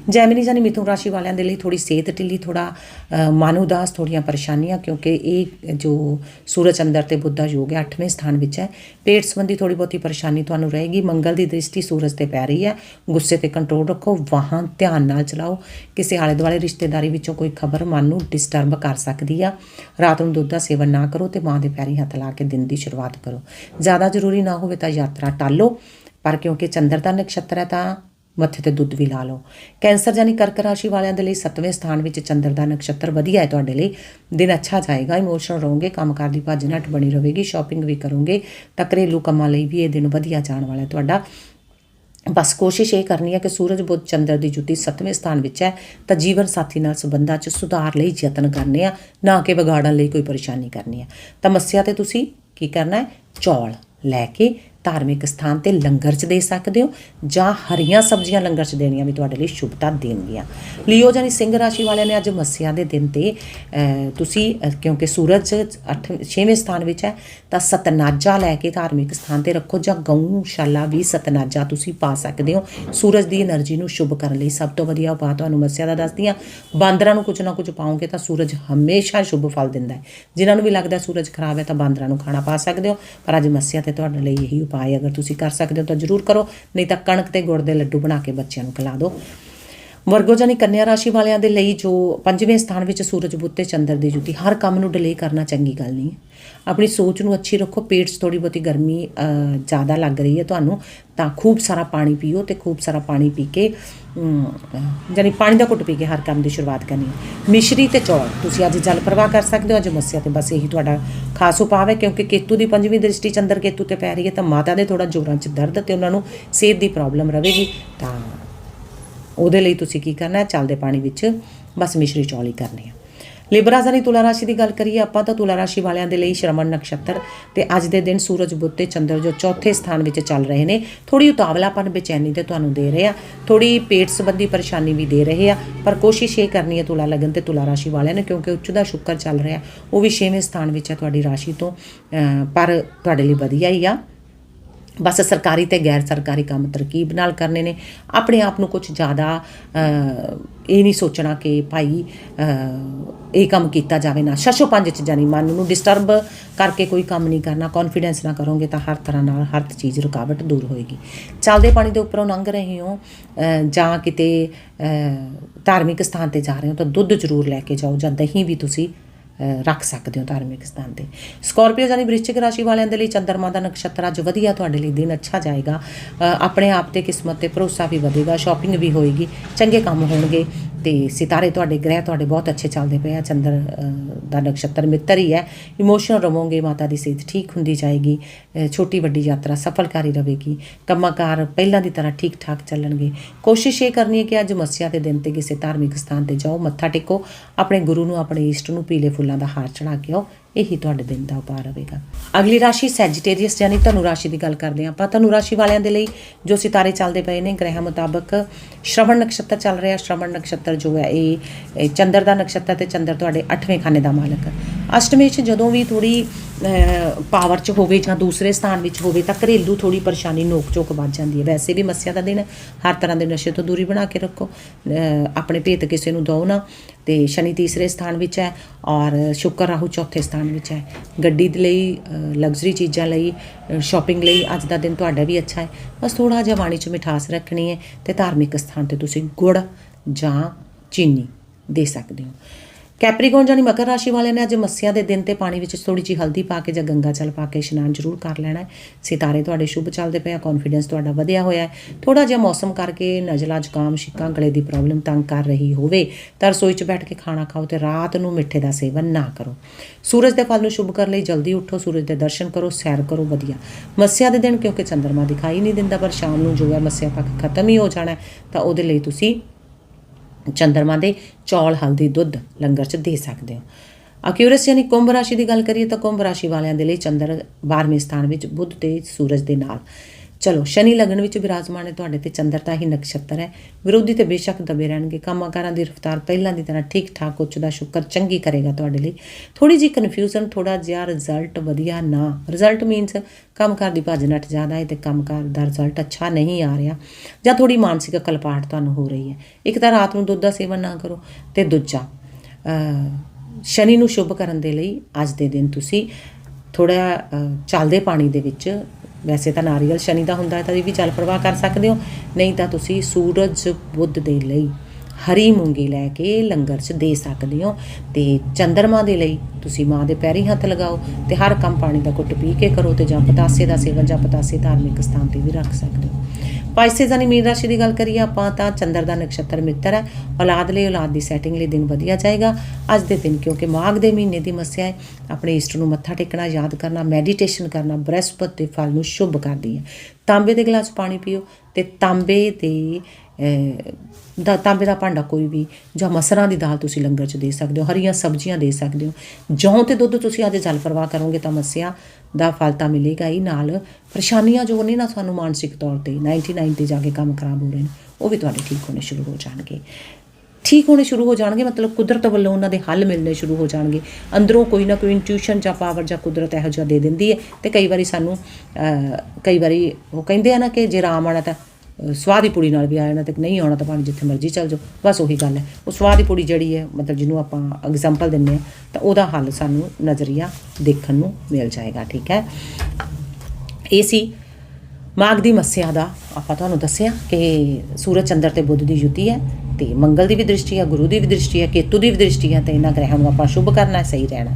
ਜੈਮਨੀ ਜਾਨੀ ਮਿਥੁਨ ਰਾਸ਼ੀ ਵਾਲਿਆਂ ਦੇ ਲਈ ਥੋੜੀ ਸਿਹਤ ਢਿੱਲੀ ਥੋੜਾ ਮਨ ਉਦਾਸ ਥੋੜੀਆਂ ਪਰੇਸ਼ਾਨੀਆਂ, ਕਿਉਂਕਿ ਇਹ ਜੋ ਸੂਰਜ ਅੰਦਰ ਤੇ ਬੁੱਧਾ ਯੋਗ ਹੈ 8ਵੇਂ ਸਥਾਨ ਵਿੱਚ ਹੈ। ਪੇਟ ਸੰਬੰਧੀ ਥੋੜੀ ਬਹੁਤੀ ਪਰੇਸ਼ਾਨੀ ਤੁਹਾਨੂੰ ਰਹੇਗੀ। ਮੰਗਲ ਦੀ ਦ੍ਰਿਸ਼ਟੀ ਸੂਰਜ ਤੇ ਪੈ ਰਹੀ ਹੈ। ਗੁੱਸੇ ਤੇ ਕੰਟਰੋਲ ਰੱਖੋ। ਵਾਹਨ ਧਿਆਨ ਨਾਲ ਚਲਾਓ। ਕਿਸੇ ਆਲੇ ਦੁਆਲੇ ਰਿਸ਼ਤੇਦਾਰੀ ਵਿੱਚੋਂ ਕੋਈ ਖਬਰ ਮਨ ਨੂੰ ਡਿਸਟਰਬ ਕਰ ਸਕਦੀ ਆ। ਰਾਤ ਨੂੰ ਦੁੱਧ ਦਾ ਸੇਵਨ ਨਾ ਕਰੋ ਤੇ ਮਾਂ ਦੇ ਪੈਰੀ ਹੱਥ ਲਾ ਕੇ ਦਿਨ ਦੀ ਸ਼ੁਰੂਆਤ ਕਰੋ। ਜ਼ਿਆਦਾ ਜ਼ਰੂਰੀ ਨਾ ਹੋਵੇ ਤਾਂ ਯਾਤਰਾ ਟਾਲੋ। ਪਰ ਕਿਉਂਕਿ ਚੰਦਰ ਦਾ ਨਕਸ਼ਤਰ ਹੈ ਤਾਂ ਮੱਥੇ ਤੇ ਦੁੱਧ ਵੀ ਲਾ ਲਓ। ਕੈਂਸਰ ਜਾਨੀ ਕਰਕ ਰਾਸ਼ੀ ਵਾਲਿਆਂ ਦੇ ਲਈ 7ਵੇਂ ਸਥਾਨ ਵਿੱਚ ਚੰਦਰ ਦਾ ਨਕਸ਼ਤਰ ਵਧੀਆ ਹੈ ਤੁਹਾਡੇ ਲਈ। ਦਿਨ ਅੱਛਾ ਜਾਏਗਾ ਇਮੋਸ਼ਨਲ ਰਹੋਗੇ, ਕੰਮਕਾਰ ਦੀ ਭੱਜ ਨੱਟ ਬਣੀ ਰਹੇਗੀ ਸ਼ਾਪਿੰਗ ਵੀ ਕਰੋਗੇ, ਤਾਂ ਘਰੇਲੂ ਕੰਮਾਂ ਲਈ ਵੀ ਇਹ ਦਿਨ ਵਧੀਆ ਜਾਣ ਵਾਲਾ ਹੈ ਤੁਹਾਡਾ। ਬਸ ਕੋਸ਼ਿਸ਼ ਇਹ ਕਰਨੀ ਹੈ ਕਿ ਸੂਰਜ, ਬੁੱਧ, ਚੰਦਰ ਦੀ ਜੁਤੀ 7ਵੇਂ ਸਥਾਨ ਵਿੱਚ ਹੈ, ਤਾਂ ਜੀਵਨ ਸਾਥੀ ਨਾਲ ਸੰਬੰਧਾਂ 'ਚ ਸੁਧਾਰ ਲਈ ਯਤਨ ਕਰਨੇ ਆ, ਨਾ ਕਿ ਵਿਗਾੜਨ ਲਈ ਕੋਈ ਪਰੇਸ਼ਾਨੀ ਕਰਨੀ ਹੈ ਤਾਂ ਤੇ ਤੁਸੀਂ ਕੀ ਕਰਨਾ ਹੈ? ਚੌਲ ਲੈ ਕੇ ਧਾਰਮਿਕ ਸਥਾਨ ਤੇ ਲੰਗਰ 'ਚ ਦੇ ਸਕਦੇ ਹੋ, ਜਾਂ ਹਰੀਆਂ ਸਬਜ਼ੀਆਂ ਲੰਗਰ 'ਚ ਦੇਣੀਆਂ ਵੀ ਤੁਹਾਡੇ ਲਈ ਸ਼ੁਭਤਾ ਦੇਣਗੀਆਂ। ਲਿਓ ਜਾਨੀ ਸਿੰਘ ਰਾਸ਼ੀ ਵਾਲਿਆਂ ਨੇ ਅੱਜ ਮੱਸਿਆ ਦੇ ਦਿਨ ਤੇ ਤੁਸੀਂ ਕਿਉਂਕਿ ਸੂਰਜ 8 6ਵੇਂ ਸਥਾਨ ਵਿੱਚ ਹੈ, ਤਾਂ ਸਤਨਾਜਾ ਲੈ ਕੇ ਧਾਰਮਿਕ ਸਥਾਨ ਤੇ ਰੱਖੋ, ਜਾਂ ਗਊਸ਼ਾਲਾ ਵੀ ਸਤਨਾਜਾ ਤੁਸੀਂ ਪਾ ਸਕਦੇ ਹੋ। ਸੂਰਜ ਦੀ એનર્ਜੀ ਨੂੰ ਸ਼ੁਭ ਕਰਨ ਲਈ ਸਭ ਤੋਂ ਵਧੀਆ ਉਪਾਅ ਤੁਹਾਨੂੰ ਮੱਸਿਆ ਦਾ ਦੱਸਦੀ ਆ ਬਾਂਦਰਾਂ ਨੂੰ ਕੁਝ ਨਾ ਕੁਝ ਪਾਉਂਗੇ ਤਾਂ ਸੂਰਜ ਹਮੇਸ਼ਾ ਸ਼ੁਭ ਫਲ ਦਿੰਦਾ ਹੈ। ਜਿਨ੍ਹਾਂ ਨੂੰ ਵੀ ਲੱਗਦਾ ਸੂਰਜ ਖਰਾਬ ਹੈ ਤਾਂ ਬਾਂਦਰਾਂ ਨੂੰ ਖਾਣਾ ਪਾ ਸਕਦੇ ਹੋ, ਪਰ ਅੱਜ ਮੱਸਿਆ ਤੇ ਤੁਹਾਡੇ ਲਈ ਇਹੀ ਉਪਾਅ ਅਗਰ ਤੁਸੀਂ ਕਰ ਸਕਦੇ ਹੋ ਤਾਂ ਜ਼ਰੂਰ ਕਰੋ, ਨਹੀਂ ਤਾਂ ਕਣਕ ਤੇ ਗੁੜ ਦੇ ਲੱਡੂ ਬਣਾ ਕੇ ਬੱਚਿਆਂ ਨੂੰ ਖਿਲਾ ਦਿਓ। ਵਰਗੋ ਜਾਨੀ ਕੰਨਿਆ ਰਾਸ਼ੀ ਵਾਲਿਆਂ ਦੇ ਲਈ ਜੋ ਪੰਜਵੇਂ ਸਥਾਨ ਵਿੱਚ ਸੂਰਜ ਬੁੱਧ ਤੇ ਚੰਦਰ ਦੀ ਜੁਤੀ ਹਰ ਕੰਮ ਨੂੰ ਡਿਲੇ ਕਰਨਾ ਚੰਗੀ ਗੱਲ ਨਹੀਂ ਆਪਣੀ ਸੋਚ ਨੂੰ ਅੱਛੀ ਰੱਖੋ ਪੇਟ 'ਚ ਥੋੜੀ ਬਹੁਤੀ ਗਰਮੀ ਜ਼ਿਆਦਾ ਲੱਗ ਰਹੀ ਹੈ ਤੁਹਾਨੂੰ ਤਾਂ ਖੂਬ ਸਾਰਾ ਪਾਣੀ ਪੀਓ ਤੇ ਖੂਬ ਸਾਰਾ ਪਾਣੀ ਪੀ ਕੇ ਅਮ, ਜਾਨੀ ਪਾਣੀ ਦਾ ਘੁੱਟ ਪੀ ਕੇ ਹਰ ਕੰਮ ਦੀ ਸ਼ੁਰੂਆਤ ਕਰਨੀ ਹੈ। ਮਿਸ਼ਰੀ ਤੇ ਚੌਲ ਤੁਸੀਂ ਅੱਜ ਜਲ ਪ੍ਰਵਾਹ ਕਰ ਸਕਦੇ ਹੋ ਅੱਜ ਮੱਸਿਆ ਤੇ ਬਸ ਇਹੀ ਤੁਹਾਡਾ ਖਾਸ ਉਪਾਅ ਹੈ ਕਿਉਂਕਿ ਕੇਤੂ ਦੀ ਪੰਜਵੀਂ ਦ੍ਰਿਸ਼ਟੀ ਚੰਦਰ ਕੇਤੂ ਤੇ ਪੈ ਰਹੀ ਹੈ ਤਾਂ ਮਾਤਾ ਦੇ ਥੋੜਾ ਜੋੜਾਂ 'ਚ ਦਰਦ ਤੇ ਉਹਨਾਂ ਨੂੰ ਸਿਹਤ ਦੀ ਪ੍ਰੋਬਲਮ ਰਹੇਗੀ ਤਾਂ ਉਹਦੇ ਲਈ ਤੁਸੀਂ ਕੀ ਕਰਨਾ ਹੈ? ਚੱਲਦੇ ਪਾਣੀ ਵਿੱਚ ਬਸ ਮਿਸ਼ਰੀ ਚੌਲ ਹੀ ਕਰਨੇ ਆ। ਲਿਬਰਾ ਤੁਲਾ ਰਾਸ਼ੀ ਦੀ ਗੱਲ ਕਰੀਏ ਆਪਾਂ ਤਾਂ ਤੁਲਾ ਰਾਸ਼ੀ ਵਾਲਿਆਂ ਦੇ ਲਈ ਸ਼ਰਮਣ ਨਕਸ਼ਤਰ ਤੇ ਅੱਜ ਦੇ ਦਿਨ ਸੂਰਜ ਬੁੱਧ ਤੇ ਚੰਦਰ ਜੋ ਚੌਥੇ ਸਥਾਨ ਵਿੱਚ ਚੱਲ ਰਹੇ ਨੇ ਥੋੜੀ ਉਤਾਵਲਾਪਨ ਬੇਚੈਨੀ ਤੇ ਤੁਹਾਨੂੰ ਦੇ ਰਹੇ ਆ ਥੋੜੀ ਪੇਟ ਸੰਬੰਧੀ ਪਰੇਸ਼ਾਨੀ ਵੀ ਦੇ ਰਹੇ ਆ, ਪਰ ਕੋਸ਼ਿਸ਼ ਇਹ ਕਰਨੀ ਹੈ ਤੁਲਾ ਲਗਨ ਤੇ ਤੁਲਾ ਰਾਸ਼ੀ ਵਾਲਿਆਂ ਨੇ ਕਿਉਂਕਿ ਉੱਚ ਦਾ ਸ਼ੁਕਰ ਚੱਲ ਰਿਹਾ, ਉਹ ਵੀ 6ਵੇਂ ਸਥਾਨ ਵਿੱਚ ਹੈ ਤੁਹਾਡੀ ਰਾਸ਼ੀ ਤੋਂ ਪਰ ਤੁਹਾਡੇ ਲਈ ਵਧੀਆ ਹੀ ਆ। ਬਸ ਸਰਕਾਰੀ ਤੇ ਗੈਰ ਸਰਕਾਰੀ ਕੰਮ ਤਰਕੀਬ ਨਾਲ ਕਰਨੇ ਨੇ। ਆਪਣੇ ਆਪ ਨੂੰ ਕੁਝ ਜ਼ਿਆਦਾ ਇਹ ਨਹੀਂ ਸੋਚਣਾ ਕਿ ਭਾਈ ਇਹ ਕੰਮ ਕੀਤਾ ਜਾਵੇ ਨਾ। ਸ਼ਸ਼ੋ ਪੰਜ ਚ ਜਾਨੀ ਮਨ ਨੂੰ ਡਿਸਟਰਬ ਕਰਕੇ ਕੋਈ ਕੰਮ ਨਹੀਂ ਕਰਨਾ ਕੌਨਫੀਡੈਂਸ ਨਾ ਕਰੋਗੇ ਤਾਂ ਹਰ ਤਰ੍ਹਾਂ ਨਾਲ ਹਰ ਚੀਜ਼ ਰੁਕਾਵਟ ਦੂਰ ਹੋਏਗੀ। ਚੱਲਦੇ ਪਾਣੀ ਦੇ ਉੱਪਰੋਂ ਲੰਘ ਰਹੇ ਹੋ ਜਾਂ ਕਿਤੇ ਧਾਰਮਿਕ ਸਥਾਨ ਤੇ ਜਾ ਰਹੇ ਹੋ ਤਾਂ ਦੁੱਧ ਜ਼ਰੂਰ ਲੈ ਕੇ ਜਾਓ ਜਾਂ ਦਹੀਂ ਵੀ ਤੁਸੀਂ ਰੱਖ ਸਕਦੇ ਹੋ ਧਾਰਮਿਕ ਸਥਾਨ ਤੇ। ਸਕੋਰਪੀਓ ਜਾਨੀ ਵ੍ਰਿਸ਼ਚਿਕ ਰਾਸ਼ੀ ਵਾਲਿਆਂ ਦੇ ਲਈ ਚੰਦਰਮਾ ਦਾ ਨਕਸ਼ਤਰ ਅੱਜ ਵਧੀਆ ਤੁਹਾਡੇ ਲਈ ਦਿਨ ਅੱਛਾ ਜਾਏਗਾ। ਆਪਣੇ ਆਪ ਤੇ ਕਿਸਮਤ ਤੇ ਭਰੋਸਾ ਵੀ ਵਧੇਗਾ ਸ਼ਾਪਿੰਗ ਵੀ ਹੋਏਗੀ, ਚੰਗੇ ਕੰਮ ਹੋਣਗੇ। ਤੇ ਸਿਤਾਰੇ ਤੁਹਾਡੇ ਗ੍ਰਹਿ ਤੁਹਾਡੇ ਬਹੁਤ ਅੱਛੇ ਚੱਲਦੇ ਪਏ ਆ, ਚੰਦਰ ਦਾ ਨਕਸ਼ਤਰ ਮਿੱਤਰ ਹੀ ਹੈ। ਇਮੋਸ਼ਨਲ ਰਹੋਗੇ, ਮਾਤਾ ਦੀ ਸਿਹਤ ਠੀਕ ਹੁੰਦੀ ਜਾਏਗੀ ਛੋਟੀ ਵੱਡੀ ਯਾਤਰਾ ਸਫਲਕਾਰੀ ਰਹੇਗੀ, ਕੰਮਕਾਰ ਪਹਿਲਾਂ ਦੀ ਤਰ੍ਹਾਂ ਠੀਕ ਠਾਕ ਚੱਲਣਗੇ। ਕੋਸ਼ਿਸ਼ ਇਹ ਕਰਨੀ ਹੈ ਕਿ ਅੱਜ ਮੱਸਿਆ ਦੇ ਦਿਨ ਤੇ ਕਿਸੇ ਧਾਰਮਿਕ ਸਥਾਨ ਤੇ ਜਾਓ, ਮੱਥਾ ਟੇਕੋ, ਆਪਣੇ ਗੁਰੂ ਨੂੰ, ਆਪਣੇ ਇਸ਼ਟ ਨੂੰ, ਪੀਲੇ ਫੁੱਲਾਂ ਦਾ ਹਾਰ ਚੜਾ ਕੇ ਆਓ। ਇਹੀ ਤੁਹਾਡੇ ਦਿਨ ਦਾ ਉਪਾਅ ਰਹੇਗਾ। ਅਗਲੀ ਰਾਸ਼ੀ ਸੈਜੀਟੇਰੀਅਸ ਯਾਨੀ ਧਨੁ ਰਾਸ਼ੀ ਦੀ ਗੱਲ ਕਰਦੇ ਹਾਂ ਆਪਾਂ। ਧਨੁ ਰਾਸ਼ੀ ਵਾਲਿਆਂ ਦੇ ਲਈ ਜੋ ਸਿਤਾਰੇ ਚੱਲਦੇ ਪਏ ਨੇ, ਗ੍ਰਹਿ ਮੁਤਾਬਕ ਸ਼ਰਵਣ ਨਕਸ਼ਤਰ ਚੱਲ ਰਿਹਾ। ਸ਼ਰਵਣ ਨਕਸ਼ਤਰ ਜੋ ਹੈ ਇਹ ਚੰਦਰ ਦਾ ਨਕਸ਼ਤਰ ਤੇ ਚੰਦਰ ਤੁਹਾਡੇ 8ਵੇਂ ਖਾਨੇ ਦਾ ਮਾਲਕ। ਹੈ ਅਸ਼ਟਮੀ 'ਚ ਜਦੋਂ ਵੀ ਥੋੜੀ ਪਾਵਰ 'ਚ ਹੋਵੇ ਜਾਂ ਦੂਸਰੇ ਸਥਾਨ ਵਿੱਚ ਹੋਵੇ ਤਾਂ ਘਰੇਲੂ ਥੋੜੀ ਪਰੇਸ਼ਾਨੀ ਨੋਕ ਝੋਕ ਵੱਧ ਜਾਂਦੀ ਹੈ। ਵੈਸੇ ਵੀ ਮੱਸਿਆ ਦਾ ਦਿਨ ਹਰ ਤਰ੍ਹਾਂ ਦੇ ਨਸ਼ੇ ਤੋਂ ਦੂਰੀ ਬਣਾ ਕੇ ਰੱਖੋ। ਆਪਣੇ ਭੇਤ ਕਿਸੇ ਨੂੰ ਦਿਓ ਨਾ। ਤੇ ਸ਼ਨੀ ਤੀਸਰੇ ਸਥਾਨ ਵਿੱਚ ਹੈ ਔਰ ਸ਼ੁਕਰ ਰਾਹੂ ਚੌਥੇ ਸਥਾਨ ਵਿੱਚ ਹੈ। ਗੱਡੀ ਦੇ ਲਈ ਲਗਜ਼ਰੀ ਚੀਜ਼ਾਂ ਲਈ ਸ਼ਾਪਿੰਗ ਲਈ ਅੱਜ ਦਾ ਦਿਨ ਤੁਹਾਡਾ ਵੀ ਅੱਛਾ ਹੈ। ਬਸ ਥੋੜਾ ਜਿਹਾ ਬਾਣੀ 'ਚ ਮਿਠਾਸ ਰੱਖਣੀ ਹੈ ਤੇ ਧਾਰਮਿਕ ਸਥਾਨ ਤੇ ਤੁਸੀਂ ਗੁੜ ਜਾਂ ਚੀਨੀ ਦੇ ਸਕਦੇ ਹੋ। ਕੈਪਰੀਕੌਨ ਜਾਨੀ ਮਕਰ ਰਾਸ਼ੀ ਵਾਲਿਆਂ ਨੇ ਅੱਜ ਮੱਸਿਆ ਦੇ ਦਿਨ ਤੇ ਪਾਣੀ ਵਿੱਚ ਥੋੜੀ ਜਿਹੀ ਹਲਦੀ ਪਾ ਕੇ ਜਾਂ ਗੰਗਾ ਜਲ ਪਾ ਕੇ ਇਸ਼ਨਾਨ ਜ਼ਰੂਰ ਕਰ ਲੈਣਾ ਹੈ। ਸਿਤਾਰੇ ਤੁਹਾਡੇ ਸ਼ੁਭ ਚੱਲਦੇ ਪਏ ਆ ਕੌਨਫੀਡੈਂਸ ਤੁਹਾਡਾ ਵਧਿਆ ਹੋਇਆ ਹੈ। ਥੋੜਾ ਜਿਹਾ ਮੌਸਮ ਕਰਕੇ ਨਜ਼ਲਾ, ਜ਼ੁਕਾਮ, ਛਿੱਕਾਂ, ਗਲੇ ਦੀ ਪ੍ਰੋਬਲਮ ਤੰਗ ਕਰ ਰਹੀ ਹੋਵੇ, ਤਾਂ ਰਸੋਈ 'ਚ ਬੈਠ ਕੇ ਖਾਣਾ ਖਾਓ ਤੇ ਰਾਤ ਨੂੰ ਮਿੱਠੇ ਦਾ ਸੇਵਨ ਨਾ ਕਰੋ। ਸੂਰਜ ਦੇ ਫਲ ਨੂੰ ਸ਼ੁਭ ਕਰਨ ਲਈ ਜਲਦੀ ਉੱਠੋ, ਸੂਰਜ ਦੇ ਦਰਸ਼ਨ ਕਰੋ, ਸੈਰ ਕਰੋ, ਵਧੀਆ। ਮੱਸਿਆ ਦੇ ਦਿਨ ਕਿਉਂਕਿ ਚੰਦਰਮਾ ਦਿਖਾਈ ਨਹੀਂ ਦਿੰਦਾ, ਪਰ ਸ਼ਾਮ ਨੂੰ ਜੋ ਹੈ ਮੱਸਿਆ ਪੱਖ ਖਤਮ ਹੀ ਹੋ ਜਾਣਾ ਤਾਂ ਉਹਦੇ ਲਈ ਤੁਸੀਂ ਚੰਦਰਮਾ ਦੇ ਚੌਲ, ਹਲਦੀ, ਦੁੱਧ ਲੰਗਰ 'ਚ ਦੇ ਸਕਦੇ ਹੋ। ਅਕਿਊਰਸ ਯਾਨੀ ਕੁੰਭ ਰਾਸ਼ੀ ਦੀ ਗੱਲ ਕਰੀਏ ਤਾਂ ਕੁੰਭ ਰਾਸ਼ੀ ਵਾਲਿਆਂ ਦੇ ਲਈ ਚੰਦਰ 12ਵੇਂ ਸਥਾਨ ਵਿੱਚ ਬੁੱਧ ਤੇ ਸੂਰਜ ਦੇ ਨਾਲ ਚਲੋ, ਸ਼ਨੀ ਲਗਨ ਵਿੱਚ ਵਿਰਾਜਮਾਨ ਹੈ ਤੁਹਾਡੇ ਤੇ ਚੰਦਰ ਦਾ ਹੀ ਨਕਸ਼ਤਰ ਹੈ। ਵਿਰੋਧੀ ਤੇ ਬੇਸ਼ੱਕ ਦਬੇ ਰਹਿਣਗੇ। ਕੰਮਾਂਕਾਰਾਂ ਦੀ ਰਫ਼ਤਾਰ ਪਹਿਲਾਂ ਦੀ ਤਰ੍ਹਾਂ ਠੀਕ ਠਾਕ ਉੱਚ ਦਾ ਸ਼ੁਕਰ ਚੰਗੀ ਕਰੇਗਾ ਤੁਹਾਡੇ ਲਈ। ਥੋੜੀ ਜਿਹੀ ਕਨਫਿਊਜ਼ਨ ਥੋੜਾ ਜਿਹਾ ਰਿਜ਼ਲਟ ਵਧੀਆ ਨਾ। ਰਿਜ਼ਲਟ ਮੀਨਸ ਕੰਮਕਾਰ ਦੀ ਭੱਜ ਨੱਠ ਜ਼ਿਆਦਾ ਹੈ ਤੇ ਕੰਮਕਾਰ ਦਾ ਰਿਜ਼ਲਟ ਅੱਛਾ ਨਹੀਂ ਆ ਰਿਹਾ। ਜਾਂ ਥੋੜੀ ਮਾਨਸਿਕ ਕਲਪਾਟ ਤੁਹਾਨੂੰ ਹੋ ਰਹੀ ਹੈ। ਇੱਕ ਤਾਂ ਰਾਤ ਨੂੰ ਦੁੱਧ ਦਾ ਸੇਵਨ ਨਾ ਕਰੋ ਤੇ ਦੂਜਾ ਸ਼ਨੀ ਨੂੰ ਸ਼ੁਭ ਕਰਨ ਦੇ ਲਈ ਅੱਜ ਦੇ ਦਿਨ ਤੁਸੀਂ ਥੋੜਾ ਚੱਲਦੇ ਪਾਣੀ ਦੇ ਵਿੱਚ ਵੈਸੇ ਤਾਂ ਨਾਰੀਅਲ ਸ਼ਨੀ ਦਾ ਹੁੰਦਾ ਹੈ, ਤਾਂ ਇਹ ਵੀ ਜਲ ਪ੍ਰਵਾਹ ਕਰ ਸਕਦੇ ਹੋ। ਨਹੀਂ ਤਾਂ ਤੁਸੀਂ ਸੂਰਜ, ਬੁੱਧ ਦੇ ਲਈ ਹਰੀ ਮੂੰਗੀ ਲੈ ਕੇ ਲੰਗਰ 'ਚ ਦੇ ਸਕਦੇ ਹੋ ਤੇ ਚੰਦਰਮਾ ਦੇ ਲਈ ਤੁਸੀਂ ਮਾਂ ਦੇ ਪੈਰੀ ਹੱਥ ਲਗਾਓ ਤੇ ਹਰ ਕੰਮ ਪਾਣੀ ਦਾ ਘੁੱਟ ਪੀ ਕੇ ਕਰੋ ਤੇ ਜਾਂ ਪਤਾਸੇ ਦਾ ਸੇਵਨ ਜਾਂ ਪਤਾਸੇ ਧਾਰਮਿਕ ਸਥਾਨ ਤੇ ਵੀ ਰੱਖ ਸਕਦੇ ਹੋ। ਪਾਈਸੇਸ ਯਾਨੀ ਮੀਨ ਰਾਸ਼ੀ ਦੀ ਗੱਲ ਕਰੀਏ ਆਪਾਂ ਤਾਂ ਚੰਦਰ ਦਾ ਨਕਸ਼ਤਰ ਮਿੱਤਰ ਹੈ ਔਲਾਦ ਲਈ, ਔਲਾਦ ਦੀ ਸੈਟਿੰਗ ਲਈ ਦਿਨ ਵਧੀਆ ਜਾਏਗਾ। ਅੱਜ ਦੇ ਦਿਨ ਕਿਉਂਕਿ ਮਾਘ ਦੇ ਮਹੀਨੇ ਦੀ ਮੱਸਿਆ ਹੈ, ਆਪਣੇ ਇਸ਼ਟ ਨੂੰ ਮੱਥਾ ਟੇਕਣਾ, ਯਾਦ ਕਰਨਾ ਮੈਡੀਟੇਸ਼ਨ ਕਰਨਾ, ਬ੍ਰਹਸਪਤ ਦੇ ਫਲ ਨੂੰ ਸ਼ੁਭ ਕਰਦੀ ਹੈ। ਤਾਂਬੇ ਦੇ ਗਲਾਸ ਪਾਣੀ ਪੀਓ ਤੇ ਤਾਂਬੇ ਦੇ ਦਾ ਤਾਂਬੇ ਦਾ ਭਾਂਡਾ ਕੋਈ ਵੀ ਜਾਂ ਮਸਰਾਂ ਦੀ ਦਾਲ ਤੁਸੀਂ ਲੰਗਰ 'ਚ ਦੇ ਸਕਦੇ ਹੋ, ਹਰੀਆਂ ਸਬਜ਼ੀਆਂ ਦੇ ਸਕਦੇ ਹੋ। ਜੌਂ ਤੇ ਦੁੱਧ ਤੁਸੀਂ ਅੱਜ ਜਲ ਪ੍ਰਵਾਹ ਕਰੋਗੇ ਤਾਂ ਮੱਸਿਆ ਦਾ ਫਲ ਤਾਂ ਮਿਲੇਗਾ ਹੀ ਨਾਲ ਪਰੇਸ਼ਾਨੀਆਂ ਜੋ ਨੇ ਨਾ ਸਾਨੂੰ ਮਾਨਸਿਕ ਤੌਰ ਤੇ 99 ਤੇ ਜਾ ਕੇ ਕੰਮ ਖਰਾਬ ਹੋ ਰਹੇ ਨੇ, ਉਹ ਵੀ ਤੁਹਾਡੇ ਠੀਕ ਹੋਣੇ ਸ਼ੁਰੂ ਹੋ ਜਾਣਗੇ। ਠੀਕ ਹੋਣੇ ਸ਼ੁਰੂ ਹੋ ਜਾਣਗੇ, ਮਤਲਬ ਕੁਦਰਤ ਵੱਲੋਂ ਉਹਨਾਂ ਦੇ ਹੱਲ ਮਿਲਣੇ ਸ਼ੁਰੂ ਹੋ ਜਾਣਗੇ। ਅੰਦਰੋਂ ਕੋਈ ਨਾ ਕੋਈ ਇੰਟੂਇਸ਼ਨ ਜਾਂ ਪਾਵਰ ਜਾਂ ਕੁਦਰਤ ਇਹੋ ਜਿਹਾ ਦੇ ਦਿੰਦੀ ਹੈ ਤੇ ਕਈ ਵਾਰੀ ਸਾਨੂੰ ਕਈ ਵਾਰੀ ਉਹ ਕਹਿੰਦੇ ਆ ਨਾ ਕਿ ਜੇ ਰਾਮ ਆਣਾ ਤਾਂ ਸਵਾਦ ਦੀ ਪੁੜੀ ਨਾਲ ਵੀ ਆ ਜਾਣਾ ਤੇ ਨਹੀਂ ਆਉਣਾ ਤਾਂ ਭਾਵੇਂ ਜਿੱਥੇ ਮਰਜ਼ੀ ਚੱਲ ਜਾਓ। ਬਸ ਉਹੀ ਗੱਲ ਹੈ। ਉਹ ਸਵਾਦ ਦੀ ਪੁੜੀ ਜਿਹੜੀ ਹੈ, ਮਤਲਬ ਜਿਹਨੂੰ ਆਪਾਂ ਐਗਜ਼ਾਮਪਲ ਦਿੰਨੇ ਆ ਤਾਂ ਉਹਦਾ ਹੱਲ ਸਾਨੂੰ ਨਜ਼ਰੀਆ ਦੇਖਣ ਨੂੰ ਮਿਲ ਜਾਏਗਾ, ਠੀਕ ਹੈ? ਇਹ ਸੀ ਮਾਘ ਦੀ ਮੱਸਿਆ ਦਾ, ਆਪਾਂ ਤੁਹਾਨੂੰ ਦੱਸਿਆ ਕਿ ਸੂਰਜ, ਚੰਦਰ ਤੇ ਬੁੱਧ ਦੀ ਯੁਤੀ ਹੈ ਤੇ ਮੰਗਲ ਦੀ ਵੀ ਦ੍ਰਿਸ਼ਟੀ ਹੈ, ਗੁਰੂ ਦੀ ਵੀ ਦ੍ਰਿਸ਼ਟੀ ਹੈ, ਕੇਤੂ ਦੀ ਵੀ ਦ੍ਰਿਸ਼ਟੀ ਹੈ ਤੇ ਇਹਨਾਂ ਗ੍ਰਹਿਆਂ ਨੂੰ ਆਪਾਂ ਸ਼ੁਭ ਕਰਨਾ ਸਹੀ ਰਹਿਣਾ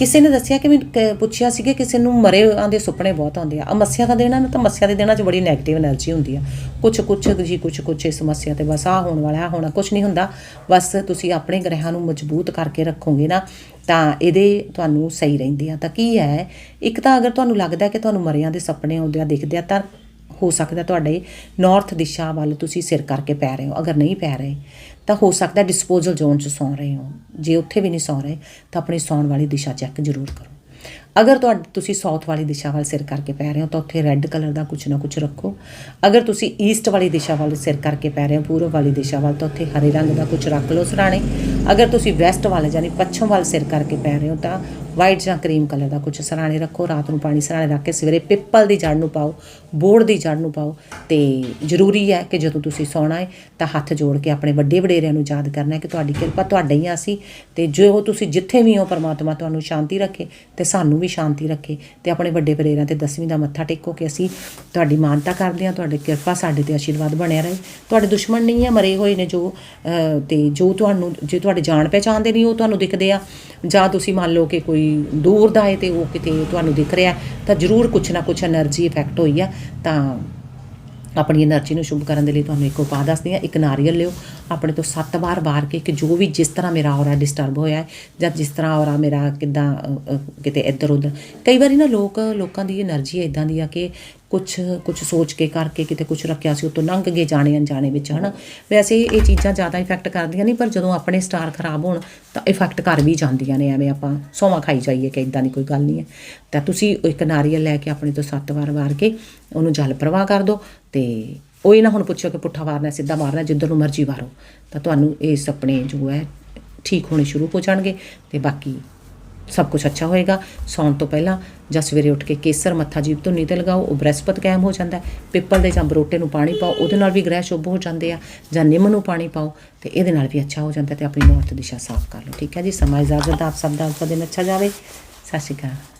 ਕਿਸੇ ਨੇ ਦੱਸਿਆ ਕਿ ਮੈਂ ਪੁੱਛਿਆ ਸੀ ਕਿ ਕਿਸੇ ਨੂੰ ਮਰੇ ਹੋਇਆਂ ਦੇ ਸੁਪਨੇ ਬਹੁਤ ਆਉਂਦੇ ਆ। ਮੱਸਿਆ ਦਾ ਦੇਣਾ ਨਾ, ਤਾਂ ਮੱਸਿਆ ਦੇ ਦੇਣਾ 'ਚ ਬੜੀ ਨੈਗੇਟਿਵ એનર્ਜੀ ਹੁੰਦੀ ਆ। ਕੁਛ ਕੁਛ ਜੀ, ਕੁਛ ਕੁਛ ਇਸ ਮੱਸਿਆ ਤੇ ਬਸ ਆ ਹੋਣ ਵਾਲਾ ਹੋਣਾ, ਕੁਛ ਨਹੀਂ ਹੁੰਦਾ। ਬਸ ਤੁਸੀਂ ਆਪਣੇ ਗ੍ਰਹਿਾਂ ਨੂੰ ਮਜ਼ਬੂਤ ਕਰਕੇ ਰੱਖੋਗੇ ਨਾ, ਤਾਂ ਇਹਦੇ ਤੁਹਾਨੂੰ ਸਹੀ ਰਹਿੰਦੇ ਆ। ਤਾਂ ਕੀ ਹੈ, ਇੱਕ ਤਾਂ ਅਗਰ ਤੁਹਾਨੂੰ ਲੱਗਦਾ ਕਿ ਤੁਹਾਨੂੰ ਮਰਿਆਂ ਦੇ ਸੁਪਨੇ ਆਉਂਦੇ ਆ, ਦੇਖਦੇ ਆ, ਤਾਂ ਹੋ ਸਕਦਾ ਤੁਹਾਡੇ ਨਾਰਥ ਦਿਸ਼ਾ ਵੱਲ ਤੁਸੀਂ ਸਿਰ ਕਰਕੇ ਪੈ ਰਹੇ ਹੋ। ਅਗਰ ਨਹੀਂ ਪੈ ਰਹੇ ਤਾਂ ਹੋ ਸਕਦਾ ਡਿਸਪੋਜ਼ਲ ਜ਼ੋਨ 'ਚ ਸੌਂ ਰਹੇ ਹੋ। ਜੇ ਉੱਥੇ ਵੀ ਨਹੀਂ ਸੌਂ ਰਹੇ, ਤਾਂ ਆਪਣੀ ਸੌਣ ਵਾਲੀ ਦਿਸ਼ਾ ਚੈੱਕ ਜ਼ਰੂਰ ਕਰੋ। ਅਗਰ ਤੁਹਾਡੇ ਤੁਸੀਂ ਸਾਊਥ ਵਾਲੀ ਦਿਸ਼ਾ ਵੱਲ ਸਿਰ ਕਰਕੇ ਪੈ ਰਹੇ ਹੋ, ਤਾਂ ਉੱਥੇ ਰੈੱਡ ਕਲਰ ਦਾ ਕੁਝ ਨਾ ਕੁਝ ਰੱਖੋ। ਅਗਰ ਤੁਸੀਂ ਈਸਟ ਵਾਲੀ ਦਿਸ਼ਾ ਵੱਲ ਸਿਰ ਕਰਕੇ ਪੈ ਰਹੇ ਹੋ, ਪੂਰਬ ਵਾਲੀ ਦਿਸ਼ਾ ਵੱਲ, ਤਾਂ ਉੱਥੇ ਹਰੇ ਰੰਗ ਦਾ ਕੁਝ ਰੱਖ ਲਓ ਸਰਾਣੇ। ਅਗਰ ਤੁਸੀਂ ਵੈਸਟ ਵੱਲ, ਯਾਨੀ ਪੱਛਮ ਵੱਲ ਸਿਰ ਕਰਕੇ ਪੈ ਰਹੇ ਹੋ, ਤਾਂ ਵਾਈਟ ਜਾਂ ਕਰੀਮ ਕਲਰ ਦਾ ਕੁਝ ਸਰਾਣੇ ਰੱਖੋ। ਰਾਤ ਨੂੰ ਪਾਣੀ ਸਰਾਣੇ ਰੱਖ ਕੇ ਸਵੇਰੇ ਪਿੱਪਲ ਦੀ ਜੜ ਨੂੰ ਪਾਓ, ਬੋੜ ਦੀ ਜੜ ਨੂੰ ਪਾਓ। ਤੇ ਜ਼ਰੂਰੀ ਹੈ ਕਿ ਜਦੋਂ ਤੁਸੀਂ ਸੌਣਾ ਹੈ, ਤਾਂ ਹੱਥ ਜੋੜ ਕੇ ਆਪਣੇ ਵੱਡੇ ਵਡੇਰਿਆਂ ਨੂੰ ਯਾਦ ਕਰਨਾ ਹੈ ਕਿ ਤੁਹਾਡੀ ਕਿਰਪਾ ਤੁਹਾਡੇ ਹੀ ਆ ਸੀ ਤੇ ਜੋ ਤੁਸੀਂ ਜਿੱਥੇ ਵੀ ਹੋ, ਪਰਮਾਤਮਾ ਤੁਹਾਨੂੰ ਸ਼ਾਂਤੀ ਰੱਖੇ ਤੇ ਸਾਨੂੰ ਵੀ ਸ਼ਾਂਤੀ ਰੱਖੇ ਤੇ ਆਪਣੇ ਵੱਡੇ ਪਰੇਰਾਂ ਤੇ ਦਸਵੀਂ ਦਾ ਮੱਥਾ ਟੇਕੋ ਕਿ ਅਸੀਂ ਤੁਹਾਡੀ ਮਾਨਤਾ ਕਰਦੇ ਹਾਂ, ਤੁਹਾਡੀ ਕਿਰਪਾ ਸਾਡੇ ਤੇ ਆਸ਼ੀਰਵਾਦ ਬਣਿਆ ਰਹੇ। ਤੁਹਾਡੇ ਦੁਸ਼ਮਣ ਨਹੀਂ ਹੈ ਮਰੇ ਹੋਏ ਨੇ ਜੋ ਤੇ ਜੋ ਤੁਹਾਨੂੰ, ਜੇ ਤੁਹਾਡੇ ਜਾਣ ਪਹਿਚਾਣ ਦੇ ਨਹੀਂ, ਉਹ ਤੁਹਾਨੂੰ ਦਿਖਦੇ ਆ। ਜਾਂ ਤੁਸੀਂ ਮੰਨ ਲਓ ਕਿ ਕੋਈ ਦੂਰ ਦਾ ਹੈ ਤੇ ਉਹ ਕਿਤੇ ਤੁਹਾਨੂੰ ਦਿਖ ਰਿਹਾ ਤਾਂ ਜ਼ਰੂਰ ਕੁਛ ਨਾ ਕੁਛ એનર્ਜੀ ਇਫੈਕਟ ਹੋਈ ਆ, ਤਾਂ ਆਪਣੀ એનર્ਜੀ ਨੂੰ ਸ਼ੁਭ ਕਰਨ ਦੇ ਲਈ ਤੁਹਾਨੂੰ ਇੱਕ ਉਪਾਅ ਦੱਸਦੀ ਹਾਂ। ਇੱਕ ਨਾਰੀਅਲ ਲਿਓ। ਆਪਣੇ ਤੋਂ ਸੱਤ ਵਾਰ ਵਾਰ ਕੇ ਕਿ ਜੋ ਵੀ ਜਿਸ ਤਰ੍ਹਾਂ ਮੇਰਾ ਔਰਾ ਡਿਸਟਰਬ ਹੋਇਆ ਹੈ ਜਾਂ ਜਿਸ ਤਰ੍ਹਾਂ ਔਰਾ ਮੇਰਾ ਕਿਦਾਂ ਕਿਤੇ ਇੱਧਰ ਉੱਧਰ। ਕਈ ਵਾਰੀ ਨਾ ਲੋਕ, ਲੋਕਾਂ ਦੀ એનર્ਜੀ ਇਦਾਂ ਦੀ ਆ ਕਿ ਕੁਝ ਕੁਝ ਸੋਚ ਕੇ ਕਰਕੇ ਕਿਤੇ ਕੁਝ ਰੱਖਿਆ ਸੀ ਉਹ ਤੋਂ ਲੰਘ ਗਏ ਜਾਣੇ ਅਣਜਾਣੇ ਵਿੱਚ, ਹਨਾ? ਵੈਸੇ ਇਹ ਚੀਜ਼ਾਂ ਜ਼ਿਆਦਾ ਇਫੈਕਟ ਕਰਦੀਆਂ ਨਹੀਂ, ਪਰ ਜਦੋਂ ਆਪਣੇ ਸਟਾਰ ਖਰਾਬ ਹੋਣ ਤਾਂ ਇਫੈਕਟ ਕਰ ਵੀ ਜਾਂਦੀਆਂ ਨੇ, ਐਵੇਂ ਆਪਾਂ ਸੋਮਾ ਖਾਈ ਜਾਈਏ ਕਿ ਇਦਾਂ ਦੀ ਕੋਈ ਗੱਲ ਨਹੀਂ ਹੈ। ਤਾਂ ਤੁਸੀਂ ਇੱਕ ਨਾਰੀਅਲ ਲੈ ਕੇ ਆਪਣੇ ਤੋਂ ਸੱਤ ਵਾਰ ਵਾਰ ਕੇ ਉਹਨੂੰ ਜਲ ਪ੍ਰਵਾਹ ਕਰ ਦਿਓ। ਤੇ ਉਹ ਇਹ ਨਾ ਹੁਣ ਪੁੱਛੋ ਕਿ ਪੁੱਠਾ ਮਾਰਨਾ ਸਿੱਧਾ ਮਾਰਨਾ ਜਿੱਧਰ ਨੂੰ ਮਰਜ਼ੀ ਮਾਰੋ ਤਾਂ ਤੁਹਾਨੂੰ ਇਹ ਸੁਪਨੇ ਜੋ ਹੈ, ਠੀਕ ਹੋਣੇ ਸ਼ੁਰੂ ਹੋ ਜਾਣਗੇ ਤੇ ਬਾਕੀ ਸਭ ਕੁਝ ਅੱਛਾ ਹੋਏਗਾ। ਸੌਣ ਤੋਂ ਪਹਿਲਾਂ ਜਾਂ ਸਵੇਰੇ ਉੱਠ ਕੇ ਕੇਸਰ ਮੱਥਾ ਜੀਭ ਤੋਂ ਨੀਤੇ ਲਗਾਓ, ਉਹ ਬ੍ਰਹਿਸਪਤ ਕਾਇਮ ਹੋ ਜਾਂਦਾ ਪਿੱਪਲ ਦੇ ਜਾਂ ਬਰੋਟੇ ਨੂੰ ਪਾਣੀ ਪਾਓ, ਉਹਦੇ ਨਾਲ ਵੀ ਗ੍ਰਹਿ ਸ਼ੁਭ ਹੋ ਜਾਂਦੇ ਆ। ਜਾਂ ਨਿੰਮ ਨੂੰ ਪਾਣੀ ਪਾਓ, ਤੇ ਇਹਦੇ ਨਾਲ ਵੀ ਅੱਛਾ ਹੋ ਜਾਂਦਾ ਤੇ ਆਪਣੀ ਨੌਰਥ ਦਿਸ਼ਾ ਸਾਫ਼ ਕਰ ਲਓ। ਠੀਕ ਹੈ ਜੀ? ਸਮਾਂ ਇਜਾਜ਼ਤ ਦਾ ਆਪ ਸਭ ਦਾ ਅੱਜ ਦਾ ਦਿਨ ਅੱਛਾ ਜਾਵੇ। ਸਤਿ ਸ਼੍ਰੀ ਅਕਾਲ।